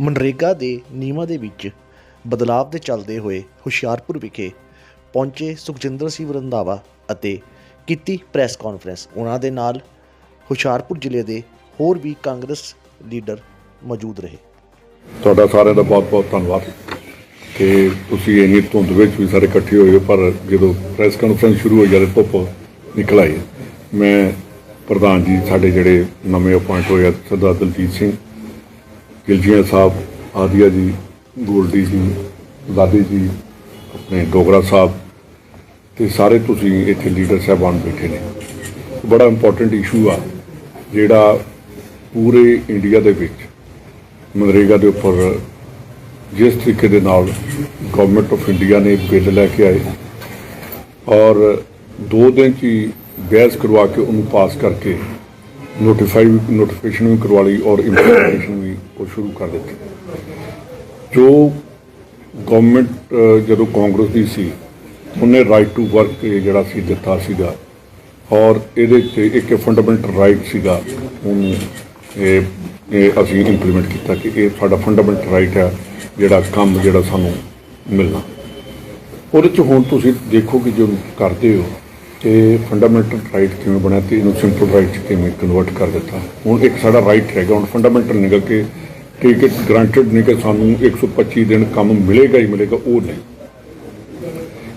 ਮਨਰੇਗਾ ਦੇ ਨਿਯਮਾਂ ਦੇ ਵਿੱਚ ਬਦਲਾਅ ਦੇ ਚੱਲਦੇ ਹੋਏ ਹੁਸ਼ਿਆਰਪੁਰ ਵਿਖੇ ਪਹੁੰਚੇ ਸੁਖਜਿੰਦਰ ਸਿੰਘ ਰੰਧਾਵਾ ਅਤੇ ਕੀਤੀ ਪ੍ਰੈਸ ਕਾਨਫਰੰਸ। ਉਹਨਾਂ ਦੇ ਨਾਲ ਹੁਸ਼ਿਆਰਪੁਰ ਜ਼ਿਲ੍ਹੇ ਦੇ ਹੋਰ ਵੀ ਕਾਂਗਰਸ ਲੀਡਰ ਮੌਜੂਦ ਰਹੇ। ਤੁਹਾਡਾ ਸਾਰਿਆਂ ਦਾ ਬਹੁਤ-ਬਹੁਤ ਧੰਨਵਾਦ ਕਿ ਤੁਸੀਂ ਇੰਨੀ ਧੁੰਦ ਵਿੱਚ ਵੀ ਸਾਰੇ ਇਕੱਠੇ ਹੋਏ ਪਰ ਜਦੋਂ ਪ੍ਰੈਸ ਕਾਨਫਰੰਸ ਸ਼ੁਰੂ ਹੋਈ ਜਦ ਧੁੱਪ ਨਿਕਲ ਆਈ, ਮੈਂ ਪ੍ਰਧਾਨ ਜੀ, ਸਾਡੇ ਜਿਹੜੇ ਨਵੇਂ ਅਪਾਇੰਟ ਹੋਏ ਆ, ਸਰਦਾਰ ਦਲਜੀਤ ਸਿੰਘ ਗਿਲਜੀਆਂ ਸਾਹਿਬ, ਆਦੀਆ ਜੀ, ਗੋਲਡੀ ਜੀ ਦਾਦੀ ਜੀ, ਆਪਣੇ ਡੋਗਰਾ ਸਾਹਿਬ ਤੇ ਸਾਰੇ ਤੁਸੀਂ ਇੱਥੇ ਲੀਡਰ ਸਾਹਿਬਾਨ ਬੈਠੇ ਨੇ। ਬੜਾ ਇੰਪੋਰਟੈਂਟ ਇਸ਼ੂ ਆ, ਜਿਹੜਾ ਪੂਰੇ ਇੰਡੀਆ ਦੇ ਵਿੱਚ ਮਨਰੇਗਾ ਦੇ ਉੱਪਰ ਜਿਸ ਤਰੀਕੇ ਦੇ ਨਾਲ ਗਵਰਨਮੈਂਟ ਆਫ ਇੰਡੀਆ ਨੇ ਬਿੱਲ ਲੈ ਕੇ ਆਏ ਔਰ ਦੋ ਦਿਨ 'ਚ ਹੀ ਬਹਿਸ ਕਰਵਾ ਕੇ ਉਹਨੂੰ ਪਾਸ ਕਰਕੇ ਨੋਟੀਫਾਈ ਨੋਟੀਫਿਕੇਸ਼ਨ ਵੀ ਕਰਵਾ ਲਈ ਔਰ ਇੰਪਲੀਮੈਂਟੇਸ਼ਨ ਵੀ ਉਹ ਸ਼ੁਰੂ ਕਰ ਦਿੱਤੀ। ਜੋ ਗਵਰਨਮੈਂਟ ਜਦੋਂ ਕਾਂਗਰਸ ਦੀ ਸੀ, ਉਹਨੇ ਰਾਈਟ ਟੂ ਵਰਕ ਜਿਹੜਾ ਸੀ ਦਿੱਤਾ ਸੀਗਾ ਔਰ ਇਹਦੇ 'ਤੇ ਇੱਕ ਫੰਡਾਮੈਂਟਲ ਰਾਈਟ ਸੀਗਾ, ਉਹਨੂੰ ਇਹ ਇਹ ਅਸੀਂ ਇੰਪਲੀਮੈਂਟ ਕੀਤਾ ਕਿ ਇਹ ਸਾਡਾ ਫੰਡਾਮੈਂਟਲ ਰਾਈਟ ਹੈ, ਜਿਹੜਾ ਕੰਮ ਜਿਹੜਾ ਸਾਨੂੰ ਮਿਲਣਾ। ਉਹਦੇ 'ਚ ਹੁਣ ਤੁਸੀਂ ਦੇਖੋ ਕਿ ਜੋ ਕਰਦੇ ਹੋ ਕਿ ਫੰਡਾਮੈਂਟਲ ਰਾਈਟ ਕਿਵੇਂ ਬਣਿਆ ਤੇ ਇਹਨੂੰ ਸਿੰਪਲ ਰਾਈਟ 'ਚ ਕਿਵੇਂ ਕਨਵਰਟ ਕਰ ਦਿੱਤਾ। ਹੁਣ ਇੱਕ ਸਾਡਾ ਰਾਈਟ ਹੈਗਾ, ਹੁਣ ਫੰਡਾਮੈਂਟਲ ਨਿਕਲ ਕੇ ਠੀਕ ਟਿਕਟ ਗਰੰਟਡ ਨਹੀਂ ਕਿ ਸਾਨੂੰ 125 ਦਿਨ ਕੰਮ ਮਿਲੇਗਾ ਹੀ ਮਿਲੇਗਾ, ਉਹ ਨਹੀਂ।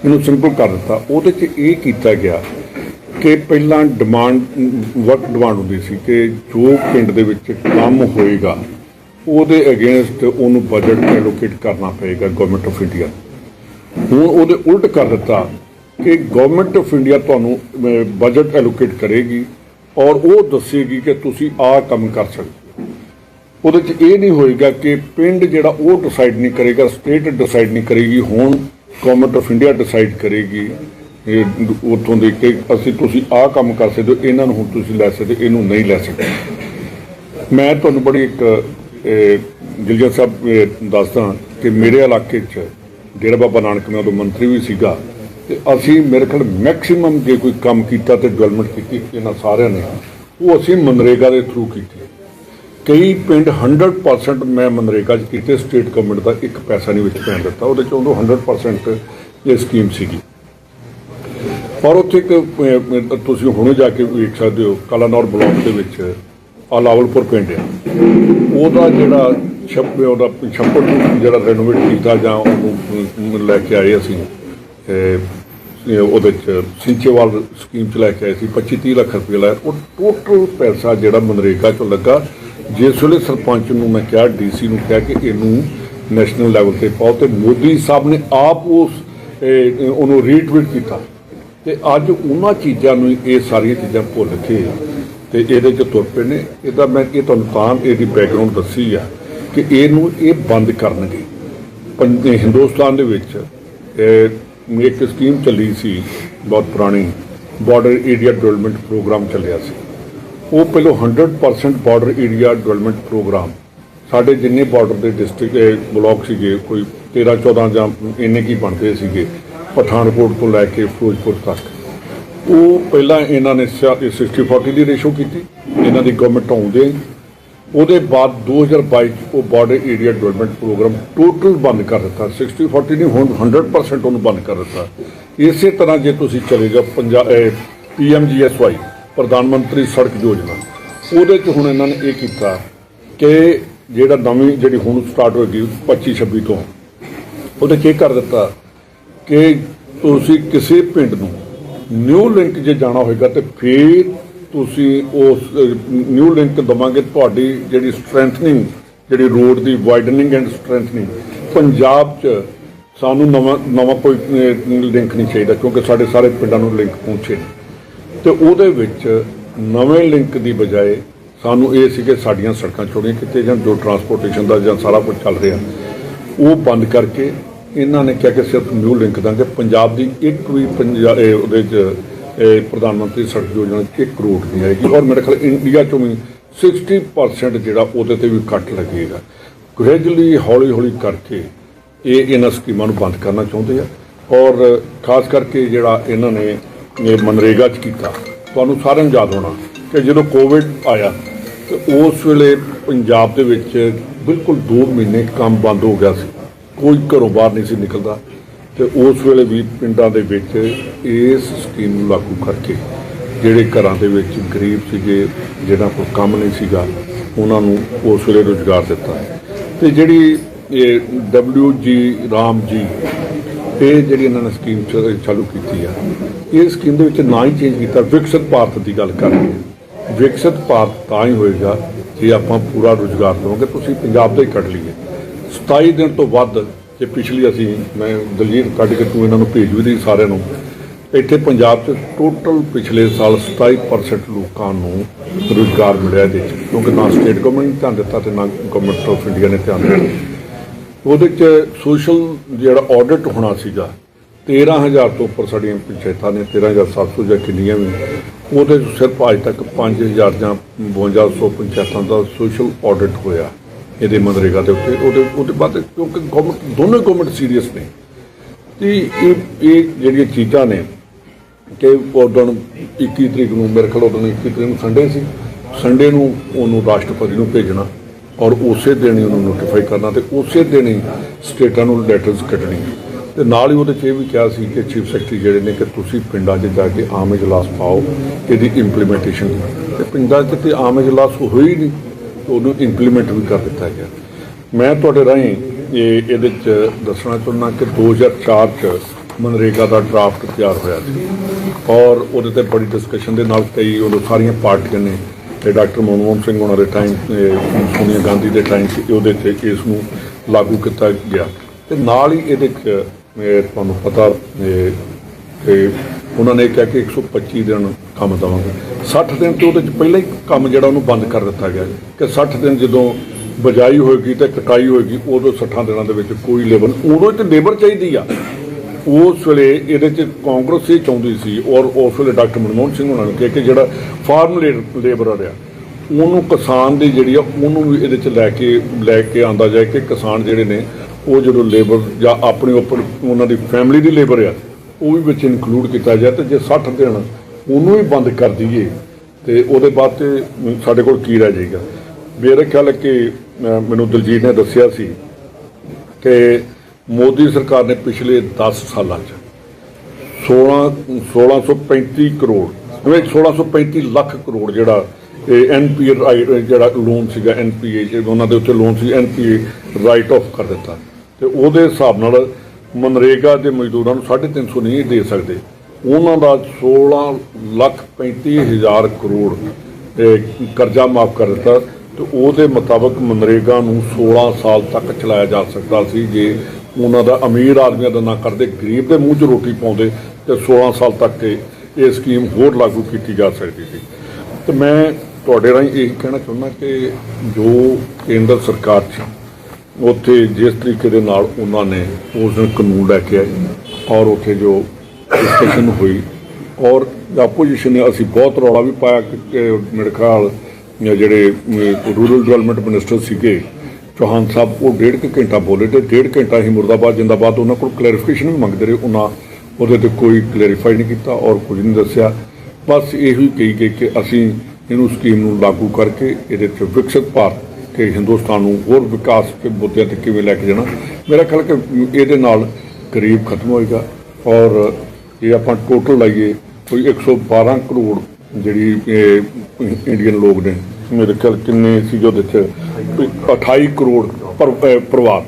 ਇਹਨੂੰ ਸਿੰਪਲ ਕਰ ਦਿੱਤਾ। ਉਹਦੇ 'ਚ ਇਹ ਕੀਤਾ ਗਿਆ ਕਿ ਪਹਿਲਾਂ ਡਿਮਾਂਡ ਵਰਕ ਡਿਮਾਂਡ ਹੁੰਦੀ ਸੀ ਕਿ ਜੋ ਪਿੰਡ ਦੇ ਵਿੱਚ ਕੰਮ ਹੋਏਗਾ, ਉਹਦੇ ਅਗੇਂਸਟ ਉਹਨੂੰ ਬਜਟ ਐਲੋਕੇਟ ਕਰਨਾ ਪਏਗਾ ਗਵਰਨਮੈਂਟ ਆਫ ਇੰਡੀਆ ਹੁਣ ਉਹਦੇ ਉਲਟ ਕਰ ਦਿੱਤਾ ਕਿ ਗਵਰਨਮੈਂਟ ਆਫ ਇੰਡੀਆ ਤੁਹਾਨੂੰ ਬਜਟ ਐਲੋਕੇਟ ਕਰੇਗੀ ਔਰ ਉਹ ਦੱਸੇਗੀ ਕਿ ਤੁਸੀਂ ਆਹ ਕੰਮ ਕਰ ਸਕਦੇ ਹੋ। ਉਹਦੇ 'ਚ ਇਹ ਨਹੀਂ ਹੋਏਗਾ ਕਿ ਪਿੰਡ ਜਿਹੜਾ ਉਹ ਡਿਸਾਈਡ ਨਹੀਂ ਕਰੇਗਾ ਸਟੇਟ ਡਿਸਾਈਡ ਨਹੀਂ ਕਰੇਗੀ, ਹੁਣ ਗਵਰਨਮੈਂਟ ਆਫ ਇੰਡੀਆ ਡਿਸਾਈਡ ਕਰੇਗੀ, ਇਹ ਉੱਥੋਂ ਦੇ ਕਿ ਅਸੀਂ ਤੁਸੀਂ ਆਹ ਕੰਮ ਕਰ ਸਕਦੇ ਹੋ, ਇਹਨਾਂ ਨੂੰ ਹੁਣ ਤੁਸੀਂ ਲੈ ਸਕਦੇ ਇਹਨੂੰ ਨਹੀਂ ਲੈ ਸਕਦੇ ਮੈਂ ਤੁਹਾਨੂੰ ਬੜੀ ਇੱਕ ਗਿਲਜਾ ਸਾਹਿਬ ਦੱਸਦਾ ਕਿ ਮੇਰੇ ਇਲਾਕੇ 'ਚ, ਡੇਰਾ ਬਾਬਾ ਨਾਨਕ, ਮੈਂ ਉਦੋਂ ਮੰਤਰੀ ਵੀ ਸੀਗਾ ਤੇ ਅਸੀਂ ਮੇਰੇ ਖਿਆਲ ਮੈਕਸਿਮਮ ਜੇ ਕੋਈ ਕੰਮ ਕੀਤਾ ਤੇ ਡਿਵੈਲਪਮੈਂਟ ਕੀਤੀ ਇਹਨਾਂ ਸਾਰਿਆਂ ਨੇ, ਉਹ ਅਸੀਂ ਮਨਰੇਗਾ ਦੇ ਥਰੂ ਕੀਤੀ। ਕਈ ਪਿੰਡ 100% ਮੈਂ ਮਨਰੇਗਾ 'ਚ ਕੀਤੇ ਸਟੇਟ ਗਵਰਨਮੈਂਟ ਦਾ ਇੱਕ ਪੈਸਾ ਨਹੀਂ ਵਿੱਚ ਪੈਣ ਦਿੱਤਾ, ਉਹਦੇ 'ਚ ਉਦੋਂ 100% ਇਹ ਸਕੀਮ ਸੀਗੀ। ਪਰ ਉੱਥੇ ਇੱਕ ਤੁਸੀਂ ਹੁਣੇ ਜਾ ਕੇ ਵੇਖ ਸਕਦੇ ਹੋ ਕਲਾਨੌਰ ਬਲਾਕ ਦੇ ਵਿੱਚ, ਆ ਪਿੰਡ ਆ। ਉਹਦਾ ਜਿਹੜਾ ਛੱਪੇ, ਉਹਦਾ ਛੱਪੜ ਜਿਹੜਾ ਰੈਨੋਵੇਟ ਕੀਤਾ ਜਾਂ ਉਹਨੂੰ ਲੈ ਕੇ ਆਏ ਅਸੀਂ ਉਹਦੇ ਚ ਸਿੰਚੇਵਾਲ ਸਕੀਮ ਚ ਲੈ ਕੇ ਆਏ ਸੀ 25 30 ਲੱਖ ਰੁਪਏ ਲਾਇਆ। ਉਹ ਟੋਟਲ ਪੈਸਾ ਜਿਹੜਾ ਮਨਰੇਗਾ ਚੋਂ ਲੱਗਾ। ਜਿਸ ਵੇਲੇ ਸਰਪੰਚ ਨੂੰ ਮੈਂ ਕਿਹਾ ਡੀਸੀ ਨੂੰ ਕਿਹਾ ਕਿ ਇਹਨੂੰ ਨੈਸ਼ਨਲ ਲੈਵਲ ਤੇ ਪਾਓ ਤੇ ਮੋਦੀ ਸਾਹਿਬ ਨੇ ਆਪ ਉਸ ਉਹਨੂੰ ਰੀਟਵੀਟ ਕੀਤਾ। ਤੇ ਅੱਜ ਉਹਨਾਂ ਚੀਜ਼ਾਂ ਨੂੰ ਇਹ ਸਾਰੀਆਂ ਚੀਜ਼ਾਂ ਭੁੱਲ ਕੇ ਤੇ ਇਹਦੇ ਚ ਤੁਰ ਪਏ ਨੇ। ਇਹਦਾ ਮੈਂ, ਇਹ ਤੁਹਾਨੂੰ ਤਾਂ ਇਹਦੀ ਬੈਕਗ੍ਰਾਉਂਡ ਦੱਸੀ ਆ ਕਿ ਇਹਨੂੰ ਇਹ ਬੰਦ ਕਰਨਗੇ। ਪੰਜ- ਹਿੰਦੁਸਤਾਨ ਦੇ ਵਿੱਚ ਇੱਕ ਸਕੀਮ ਚੱਲੀ ਸੀ, ਬਹੁਤ ਪੁਰਾਣੀ ਬਾਰਡਰ ਏਰੀਆ ਡਿਵੈਲਪਮੈਂਟ ਪ੍ਰੋਗਰਾਮ ਚੱਲਿਆ ਸੀ। ਉਹ ਪਹਿਲਾਂ 100% ਬਾਰਡਰ ਏਰੀਆ ਡਿਵੈਲਪਮੈਂਟ ਪ੍ਰੋਗਰਾਮ ਸਾਡੇ ਜਿੰਨੇ ਬਾਰਡਰ ਦੇ ਡਿਸਟ੍ਰਿਕਟ ਬਲਾਕ ਸੀਗੇ, ਕੋਈ 13 14 ਜਾਂ ਇੰਨੇ ਕੀ ਬਣਦੇ ਸੀਗੇ, ਪਠਾਨਕੋਟ ਤੋਂ ਲੈ ਕੇ ਫਿਰੋਜ਼ਪੁਰ ਤੱਕ। ਉਹ ਪਹਿਲਾਂ ਇਹਨਾਂ ਨੇ 60 40 ਦੀ ਰੇਸ਼ੋ ਕੀਤੀ। ਇਹਨਾਂ ਦੀ ਗਵਰਨਮੈਂਟ ਆਉਂਦੇ ਉਹਦੇ ਬਾਅਦ 2022 ਚ ਉਹ border area development programme total ਬੰਦ ਕਰ ਦਿੱਤਾ। 60 40 ਨਹੀਂ, ਹੁਣ 100% ਉਹਨੂੰ ਬੰਦ ਕਰ ਦਿੱਤਾ। ਇਸੇ ਤਰ੍ਹਾਂ ਜੇ ਤੁਸੀਂ ਚਲੇ ਜਾਓ ਪੰਜਾਬ ਪੀਐਮਜੀਐਸਵਾਈ ਪ੍ਰਧਾਨ ਮੰਤਰੀ ਸੜਕ ਯੋਜਨਾ। ਉਹਦੇ ਚ ਹੁਣ ਇਹਨਾਂ ਨੇ ਇਹ ਕੀਤਾ ਕਿ ਜਿਹੜਾ ਨਵੀਂ ਜਿਹੜੀ ਹੁਣ ਸਟਾਰਟ ਹੋਏਗੀ 25 26 ਤੋਂ, ਉਹਦੇ 'ਚ ਇਹ ਕਰ ਦਿੱਤਾ ਕਿ ਤੁਸੀਂ ਕਿਸੇ ਪਿੰਡ ਨੂੰ ਨਿਊ ਲਿੰਕ ਜੇ ਜਾਣਾ ਹੋਏਗਾ ਤੇ ਫਿਰ ਤੁਸੀਂ ਉਸ ਨਿਊ ਲਿੰਕ ਦਵਾਂਗੇ ਤੁਹਾਡੀ ਜਿਹੜੀ ਸਟਰੈਂਥਨਿੰਗ ਜਿਹੜੀ ਰੋਡ ਦੀ ਵਾਈਡਨਿੰਗ ਐਂਡ ਸਟਰੈਂਥਨਿੰਗ ਪੰਜਾਬ 'ਚ ਸਾਨੂੰ ਨਵਾਂ ਨਵਾਂ ਕੋਈ ਲਿੰਕ ਨਹੀਂ ਚਾਹੀਦਾ ਕਿਉਂਕਿ ਸਾਡੇ ਸਾਰੇ ਪਿੰਡਾਂ ਨੂੰ ਲਿੰਕ ਪਹੁੰਚੇ ਨੇ। ਤੇ ਉਹਦੇ ਵਿੱਚ ਨਵੇਂ ਲਿੰਕ ਦੀ ਬਜਾਏ ਸਾਨੂੰ ਇਹ ਸੀ ਕਿ ਸਾਡੀਆਂ ਸੜਕਾਂ ਚੌੜੀਆਂ ਕੀਤੀਆਂ ਜਾਣ, ਜੋ ਟਰਾਂਸਪੋਰਟੇਸ਼ਨ ਦਾ ਜਾਂ ਸਾਰਾ ਕੁਝ ਚੱਲ ਰਿਹਾ। ਉਹ ਬੰਦ ਕਰਕੇ ਇਹਨਾਂ ਨੇ ਕਿਹਾ ਕਿ ਸਿਰਫ ਨਿਊ ਲਿੰਕ ਦਾਂਗੇ। ਪੰਜਾਬ ਦੀ ਇੱਕ ਵੀ ਪੰਜਾਬ ਉਹਦੇ ਚ ਇਹ ਪ੍ਰਧਾਨ ਮੰਤਰੀ ਸੜਕ ਯੋਜਨਾ 'ਚ ਇੱਕ ਕਰੋੜ ਨਹੀਂ ਆਏਗੀ। ਔਰ ਮੇਰੇ ਖਿਆਲ ਇੰਡੀਆ ਚੋਂ ਵੀ 60% ਜਿਹੜਾ ਉਹਦੇ ਤੇ ਵੀ ਕੱਟ ਲੱਗੇਗਾ। ਗ੍ਰੈਜੂਅਲੀ ਹੌਲੀ ਹੌਲੀ ਕਰਕੇ ਇਹ ਇਹਨਾਂ ਸਕੀਮਾਂ ਨੂੰ ਬੰਦ ਕਰਨਾ ਚਾਹੁੰਦੇ ਆ। ਔਰ ਖਾਸ ਕਰਕੇ ਜਿਹੜਾ ਇਹਨਾਂ ਨੇ ਇਹ ਮਨਰੇਗਾ 'ਚ ਕੀਤਾ, ਤੁਹਾਨੂੰ ਸਾਰਿਆਂ ਨੂੰ ਯਾਦ ਹੋਣਾ ਕਿ ਜਦੋਂ ਕੋਵਿਡ ਆਇਆ, ਤੇ ਉਸ ਵੇਲੇ ਪੰਜਾਬ ਦੇ ਵਿੱਚ ਬਿਲਕੁਲ 2 ਮਹੀਨੇ ਕੰਮ ਬੰਦ ਹੋ ਗਿਆ ਸੀ। ਕੋਈ ਘਰੋਂ ਬਾਹਰ ਨਹੀਂ ਸੀ ਨਿਕਲਦਾ। ਤੇ ਉਸ ਵੇਲੇ ਵੀ ਪਿੰਡਾਂ ਦੇ ਵਿੱਚ ਇਸ ਸਕੀਮ ਨੂੰ ਲਾਗੂ ਕਰਕੇ ਜਿਹੜੇ ਘਰਾਂ ਦੇ ਵਿੱਚ ਗਰੀਬ ਸੀਗੇ ਜਿਹਨਾਂ ਕੋਲ ਕੰਮ ਨਹੀਂ ਸੀਗਾ, ਉਹਨਾਂ ਨੂੰ ਉਸ ਵੇਲੇ ਰੁਜ਼ਗਾਰ ਦਿੱਤਾ। ਤੇ ਜਿਹੜੀ ਇਹ ਡਬਲਯੂ ਜੀ ਰਾਮ ਜੀ, ਇਹ ਜਿਹੜੀ ਇਹਨਾਂ ਨੇ ਸਕੀਮ ਚਾਲੂ ਕੀਤੀ ਆ, ਇਹ ਸਕੀਮ ਦੇ ਵਿੱਚ ਨਾ ਹੀ ਚੇਂਜ ਕੀਤਾ, ਵਿਕਸਿਤ ਭਾਰਤ ਦੀ ਗੱਲ ਕਰ ਰਹੇ ਹਾਂ ਵਿਕਸਿਤ ਭਾਰਤ ਤਾਂ ਹੀ ਹੋਏਗਾ ਜੇ ਆਪਾਂ ਪੂਰਾ ਰੁਜ਼ਗਾਰ ਦੇਵਾਂਗੇ, ਤੁਸੀਂ ਪੰਜਾਬ ਦਾ ਹੀ ਕੱਢ ਲਈਏ। 27 ਦਿਨ ਤੋਂ ਵੱਧ ਜੇ ਪਿਛਲੀ ਅਸੀਂ, ਮੈਂ ਦਲਜੀਤ ਕੱਢ ਕੇ ਤੂੰ ਇਹਨਾਂ ਨੂੰ ਭੇਜ ਵੀ ਦੀ ਸਾਰਿਆਂ ਨੂੰ। ਇੱਥੇ ਪੰਜਾਬ 'ਚ ਟੋਟਲ ਪਿਛਲੇ ਸਾਲ 27% ਲੋਕਾਂ ਨੂੰ ਰੁਜ਼ਗਾਰ ਮਿਲਿਆ ਇਹਦੇ 'ਚ, ਕਿਉਂਕਿ ਨਾ ਸਟੇਟ ਗਵਰਨਮੈਂਟ ਨੇ ਧਿਆਨ ਦਿੱਤਾ ਤੇ ਨਾ ਗਵਰਨਮੈਂਟ ਆਫ ਇੰਡੀਆ ਨੇ ਧਿਆਨ ਦਿੱਤਾ। ਉਹਦੇ 'ਚ ਸੋਸ਼ਲ ਜਿਹੜਾ ਆਡਿਟ ਹੋਣਾ ਸੀਗਾ 13000 ਤੋਂ ਉੱਪਰ ਸਾਡੀਆਂ ਪੰਚਾਇਤਾਂ ਨੇ 13700 ਜਾਂ ਕਿੰਨੀਆਂ ਵੀ, ਉਹਦੇ 'ਚ ਸਿਰਫ ਅੱਜ ਤੱਕ 5000 ਜਾਂ 5200 ਪੰਚਾਇਤਾਂ ਦਾ ਸੋਸ਼ਲ ਆਡਿਟ ਹੋਇਆ। ਇਹਦੇ ਮਨਰੇਗਾ ਦੇ ਉੱਤੇ ਉਹਦੇ ਉਹਦੇ ਬਾਅਦ ਕਿਉਂਕਿ ਗਵਰਨਮੈਂਟ ਦੋਨੋਂ ਗਵਰਨਮੈਂਟ ਸੀਰੀਅਸ ਨੇ। ਤੇ ਇਹ ਇਹ ਜਿਹੜੀਆਂ ਚੀਜ਼ਾਂ ਨੇ ਕਿ ਉਦੋਂ 21 ਤਰੀਕ ਨੂੰ ਮੇਰੇ ਖਿਆਲ ਉਦੋਂ 21 ਤਰੀਕ ਨੂੰ ਸੰਡੇ ਸੀ। ਸੰਡੇ ਨੂੰ ਉਹਨੂੰ ਰਾਸ਼ਟਰਪਤੀ ਨੂੰ ਭੇਜਣਾ ਔਰ ਉਸੇ ਦਿਨ ਹੀ ਉਹਨੂੰ ਨੋਟੀਫਾਈ ਕਰਨਾ ਤੇ ਉਸੇ ਦਿਨ ਹੀ ਸਟੇਟਾਂ ਨੂੰ ਲੈਟਰਸ ਕੱਢਣੀ ਤੇ ਨਾਲ ਹੀ ਉਹਦੇ 'ਚ ਇਹ ਵੀ ਕਿਹਾ ਸੀ ਕਿ ਚੀਫ ਸੈਕਟਰੀ ਜਿਹੜੇ ਨੇ ਕਿ ਤੁਸੀਂ ਪਿੰਡਾਂ 'ਚ ਜਾ ਕੇ ਆਮ ਇਜਲਾਸ ਪਾਓ, ਇਹਦੀ ਇੰਪਲੀਮੈਂਟੇਸ਼ਨ ਤੇ ਪਿੰਡਾਂ 'ਚ ਤੇ ਆਮ ਇਜਲਾਸ ਹੋਈ ਹੀ ਨਹੀਂ। ਉਹਨੂੰ ਇੰਪਲੀਮੈਂਟ ਵੀ ਕਰ ਦਿੱਤਾ ਗਿਆ। ਮੈਂ ਤੁਹਾਡੇ ਰਾਹੀਂ ਇਹ ਇਹਦੇ 'ਚ ਦੱਸਣਾ ਚਾਹੁੰਦਾ ਕਿ 2004 'ਚ ਮਨਰੇਗਾ ਦਾ ਡਰਾਫਟ ਤਿਆਰ ਹੋਇਆ ਸੀ। ਔਰ ਉਹਦੇ ਤੇ ਬੜੀ ਡਿਸਕਸ਼ਨ ਦੇ ਨਾਲ ਕਈ ਉਹ ਸਾਰੀਆਂ ਪਾਰਟੀਆਂ ਨੇ, ਤੇ ਡਾਕਟਰ ਮਨਮੋਹਨ ਸਿੰਘ ਉਹਨਾਂ ਦੇ ਟਾਈਮ ਸੋਨੀਆ ਗਾਂਧੀ ਦੇ ਟਾਈਮ 'ਚ ਉਹਦੇ ਤੇ ਇਸ ਨੂੰ ਲਾਗੂ ਕੀਤਾ ਗਿਆ। ਤੇ ਨਾਲ ਹੀ ਇਹਦੇ 'ਚ ਇਹ ਤੁਹਾਨੂੰ ਪਤਾ, ਇਹ ਉਹਨਾਂ ਨੇ ਕਿਹਾ ਕਿ 125 ਦਿਨ ਕੰਮ ਦੇਵਾਂਗੇ। 60 ਦਿਨ ਤੇ ਉਹਦੇ 'ਚ ਪਹਿਲਾਂ ਹੀ ਕੰਮ ਜਿਹੜਾ ਉਹਨੂੰ ਬੰਦ ਕਰ ਦਿੱਤਾ ਗਿਆ ਕਿ 60 ਦਿਨ ਜਦੋਂ ਬਜਾਈ ਹੋਏਗੀ ਤੇ ਕਟਾਈ ਹੋਏਗੀ, ਉਦੋਂ 60 ਦਿਨਾਂ ਦੇ ਵਿੱਚ ਕੋਈ ਲੇਬਰ, ਉਦੋਂ ਤੇ ਲੇਬਰ ਚਾਹੀਦੀ ਆ। ਉਸ ਵੇਲੇ ਇਹਦੇ 'ਚ ਕਾਂਗਰਸ ਇਹ ਚਾਹੁੰਦੀ ਸੀ ਔਰ ਉਸ ਵੇਲੇ ਡਾਕਟਰ ਮਨਮੋਹਨ ਸਿੰਘ ਉਹਨਾਂ ਨੇ ਕਿਹਾ ਕਿ ਜਿਹੜਾ ਫਾਰਮ ਲੇਬਰਰ ਆ, ਉਹਨੂੰ ਕਿਸਾਨ ਦੀ ਜਿਹੜੀ ਆ, ਉਹਨੂੰ ਵੀ ਇਹਦੇ 'ਚ ਲੈ ਕੇ ਲੈ ਕੇ ਆਂਦਾ ਜਾਏ ਕਿ ਕਿਸਾਨ ਜਿਹੜੇ ਨੇ, ਉਹ ਜਦੋਂ ਲੇਬਰ ਜਾਂ ਆਪਣੀ ਉੱਪਰ ਉਹਨਾਂ ਦੀ ਫੈਮਿਲੀ ਦੀ ਲੇਬਰ ਆ ਉਹ ਵੀ ਵਿੱਚ ਇਨਕਲੂਡ ਕੀਤਾ ਜਾਏ ਤੇ ਜੇ 60 ਦਿਨ ਉਹਨੂੰ ਵੀ ਬੰਦ ਕਰ ਦਈਏ ਤੇ ਉਹਦੇ ਬਾਅਦ ਤੇ ਸਾਡੇ ਕੋਲ ਕੀ ਰਹਿ ਜਾਏਗਾ। ਮੇਰੇ ਖਿਆਲ ਹੈ ਕਿ ਮੈਨੂੰ ਦਲਜੀਤ ਨੇ ਦੱਸਿਆ ਸੀ ਕਿ ਮੋਦੀ ਸਰਕਾਰ ਨੇ ਪਿਛਲੇ 10 ਸਾਲਾਂ 'ਚ 16 1635 ਕਰੋੜ, ਜਿਵੇਂ 1635 ਲੱਖ ਕਰੋੜ ਜਿਹੜਾ ਇਹ ਐਨਪੀਏ ਜਿਹੜਾ ਲੋਨ ਸੀਗਾ ਐਨਪੀਏ ਉਹਨਾਂ ਦੇ ਉੱਤੇ ਲੋਨ ਸੀ ਐਨਪੀਏ ਰਾਈਟ ਆਫ ਕਰ ਦਿੱਤਾ। ਤੇ ਉਹਦੇ ਹਿਸਾਬ ਨਾਲ ਮਨਰੇਗਾ ਦੇ ਮਜ਼ਦੂਰਾਂ ਨੂੰ 350 ਨਹੀਂ ਦੇ ਸਕਦੇ। ਉਹਨਾਂ ਦਾ 16 ਲੱਖ 35 ਹਜ਼ਾਰ ਕਰੋੜ ਕਰਜ਼ਾ ਮਾਫ ਕਰ ਦਿੱਤਾ। ਤੇ ਉਹਦੇ ਮੁਤਾਬਕ ਮਨਰੇਗਾ ਨੂੰ 16 ਸਾਲ ਤੱਕ ਚਲਾਇਆ ਜਾ ਸਕਦਾ ਸੀ ਜੇ ਉਹਨਾਂ ਦਾ ਅਮੀਰ ਆਦਮੀਆਂ ਦਾ ਨਾ ਕਰਦੇ, ਗਰੀਬ ਦੇ ਮੂੰਹ 'ਚ ਰੋਟੀ ਪਾਉਂਦੇ ਤੇ 16 ਸਾਲ ਤੱਕ ਇਹ ਇਹ ਸਕੀਮ ਹੋਰ ਲਾਗੂ ਕੀਤੀ ਜਾ ਸਕਦੀ ਸੀ। ਤੇ ਮੈਂ ਤੁਹਾਡੇ ਰਾਹੀਂ ਇਹ ਕਹਿਣਾ ਚਾਹੁੰਦਾ ਕਿ ਜੋ ਕੇਂਦਰ ਸਰਕਾਰ 'ਚ ਉੱਥੇ ਜਿਸ ਤਰੀਕੇ ਦੇ ਨਾਲ ਉਹਨਾਂ ਨੇ ਉਸ ਦਿਨ ਕਾਨੂੰਨ ਲੈ ਕੇ ਆਏ ਔਰ ਉੱਥੇ ਜੋ ਡਿਸਕਸ਼ਨ ਹੋਈ ਔਰ ਆਪੋਜੀਸ਼ਨ ਨੇ ਅਸੀਂ ਬਹੁਤ ਰੌਲਾ ਵੀ ਪਾਇਆ ਕਿ ਮੇਰੇ ਖਿਆਲ ਜਿਹੜੇ ਰੂਰਲ ਡਿਵੈਲਪਮੈਂਟ ਮਿਨਿਸਟਰ ਸੀਗੇ, ਚੌਹਾਨ ਸਾਹਿਬ, ਉਹ ਡੇਢ ਕੁ ਘੰਟਾ ਬੋਲੇ ਤੇ ਡੇਢ ਘੰਟਾ ਹੀ ਮੁਰਦਾਬਾਦ, ਜਿੰਦਾਬਾਦ ਉਹਨਾਂ ਕੋਲ ਕਲੈਰੀਫਿਕੇਸ਼ਨ ਵੀ ਮੰਗਦੇ ਰਹੇ। ਉਹਨਾਂ ਉਹਦੇ ਤੇ ਕੋਈ ਕਲੈਰੀਫਾਈ ਨਹੀਂ ਕੀਤਾ ਔਰ ਕੁਝ ਨਹੀਂ ਦੱਸਿਆ। ਬਸ ਇਹੋ ਹੀ ਕਹੀ ਗਈ ਕਿ ਅਸੀਂ ਇਹਨੂੰ ਸਕੀਮ ਨੂੰ ਲਾਗੂ ਕਰਕੇ ਇਹਦੇ ਤੇ ਵਿਕਸਿਤ ਭਾਰਤ ਕਿ ਹਿੰਦੁਸਤਾਨ ਨੂੰ ਹੋਰ ਵਿਕਾਸ ਦੇ ਮੁੱਦਿਆਂ ਤੇ ਕਿਵੇਂ ਲੈ ਕੇ ਜਾਣਾ? ਮੇਰਾ ਖਿਆਲ ਕਿ ਇਹਦੇ ਨਾਲ ਗਰੀਬ ਖਤਮ ਹੋਏਗਾ ਔਰ ਇਹ ਆਪਾਂ ਟੋਟਲ ਲਾਈਏ, ਕੋਈ 112 ਕਰੋੜ ਜਿਹੜੀ ਇੰਡੀਅਨ ਲੋਕ ਨੇ, ਮੇਰੇ ਖਿਆਲ ਕਿੰਨੇ ਸੀ ਜੋ ਚ ਕੋਈ 28 ਕਰੋੜ ਪਰ- ਅਹ, ਪਰਿਵਾਰ।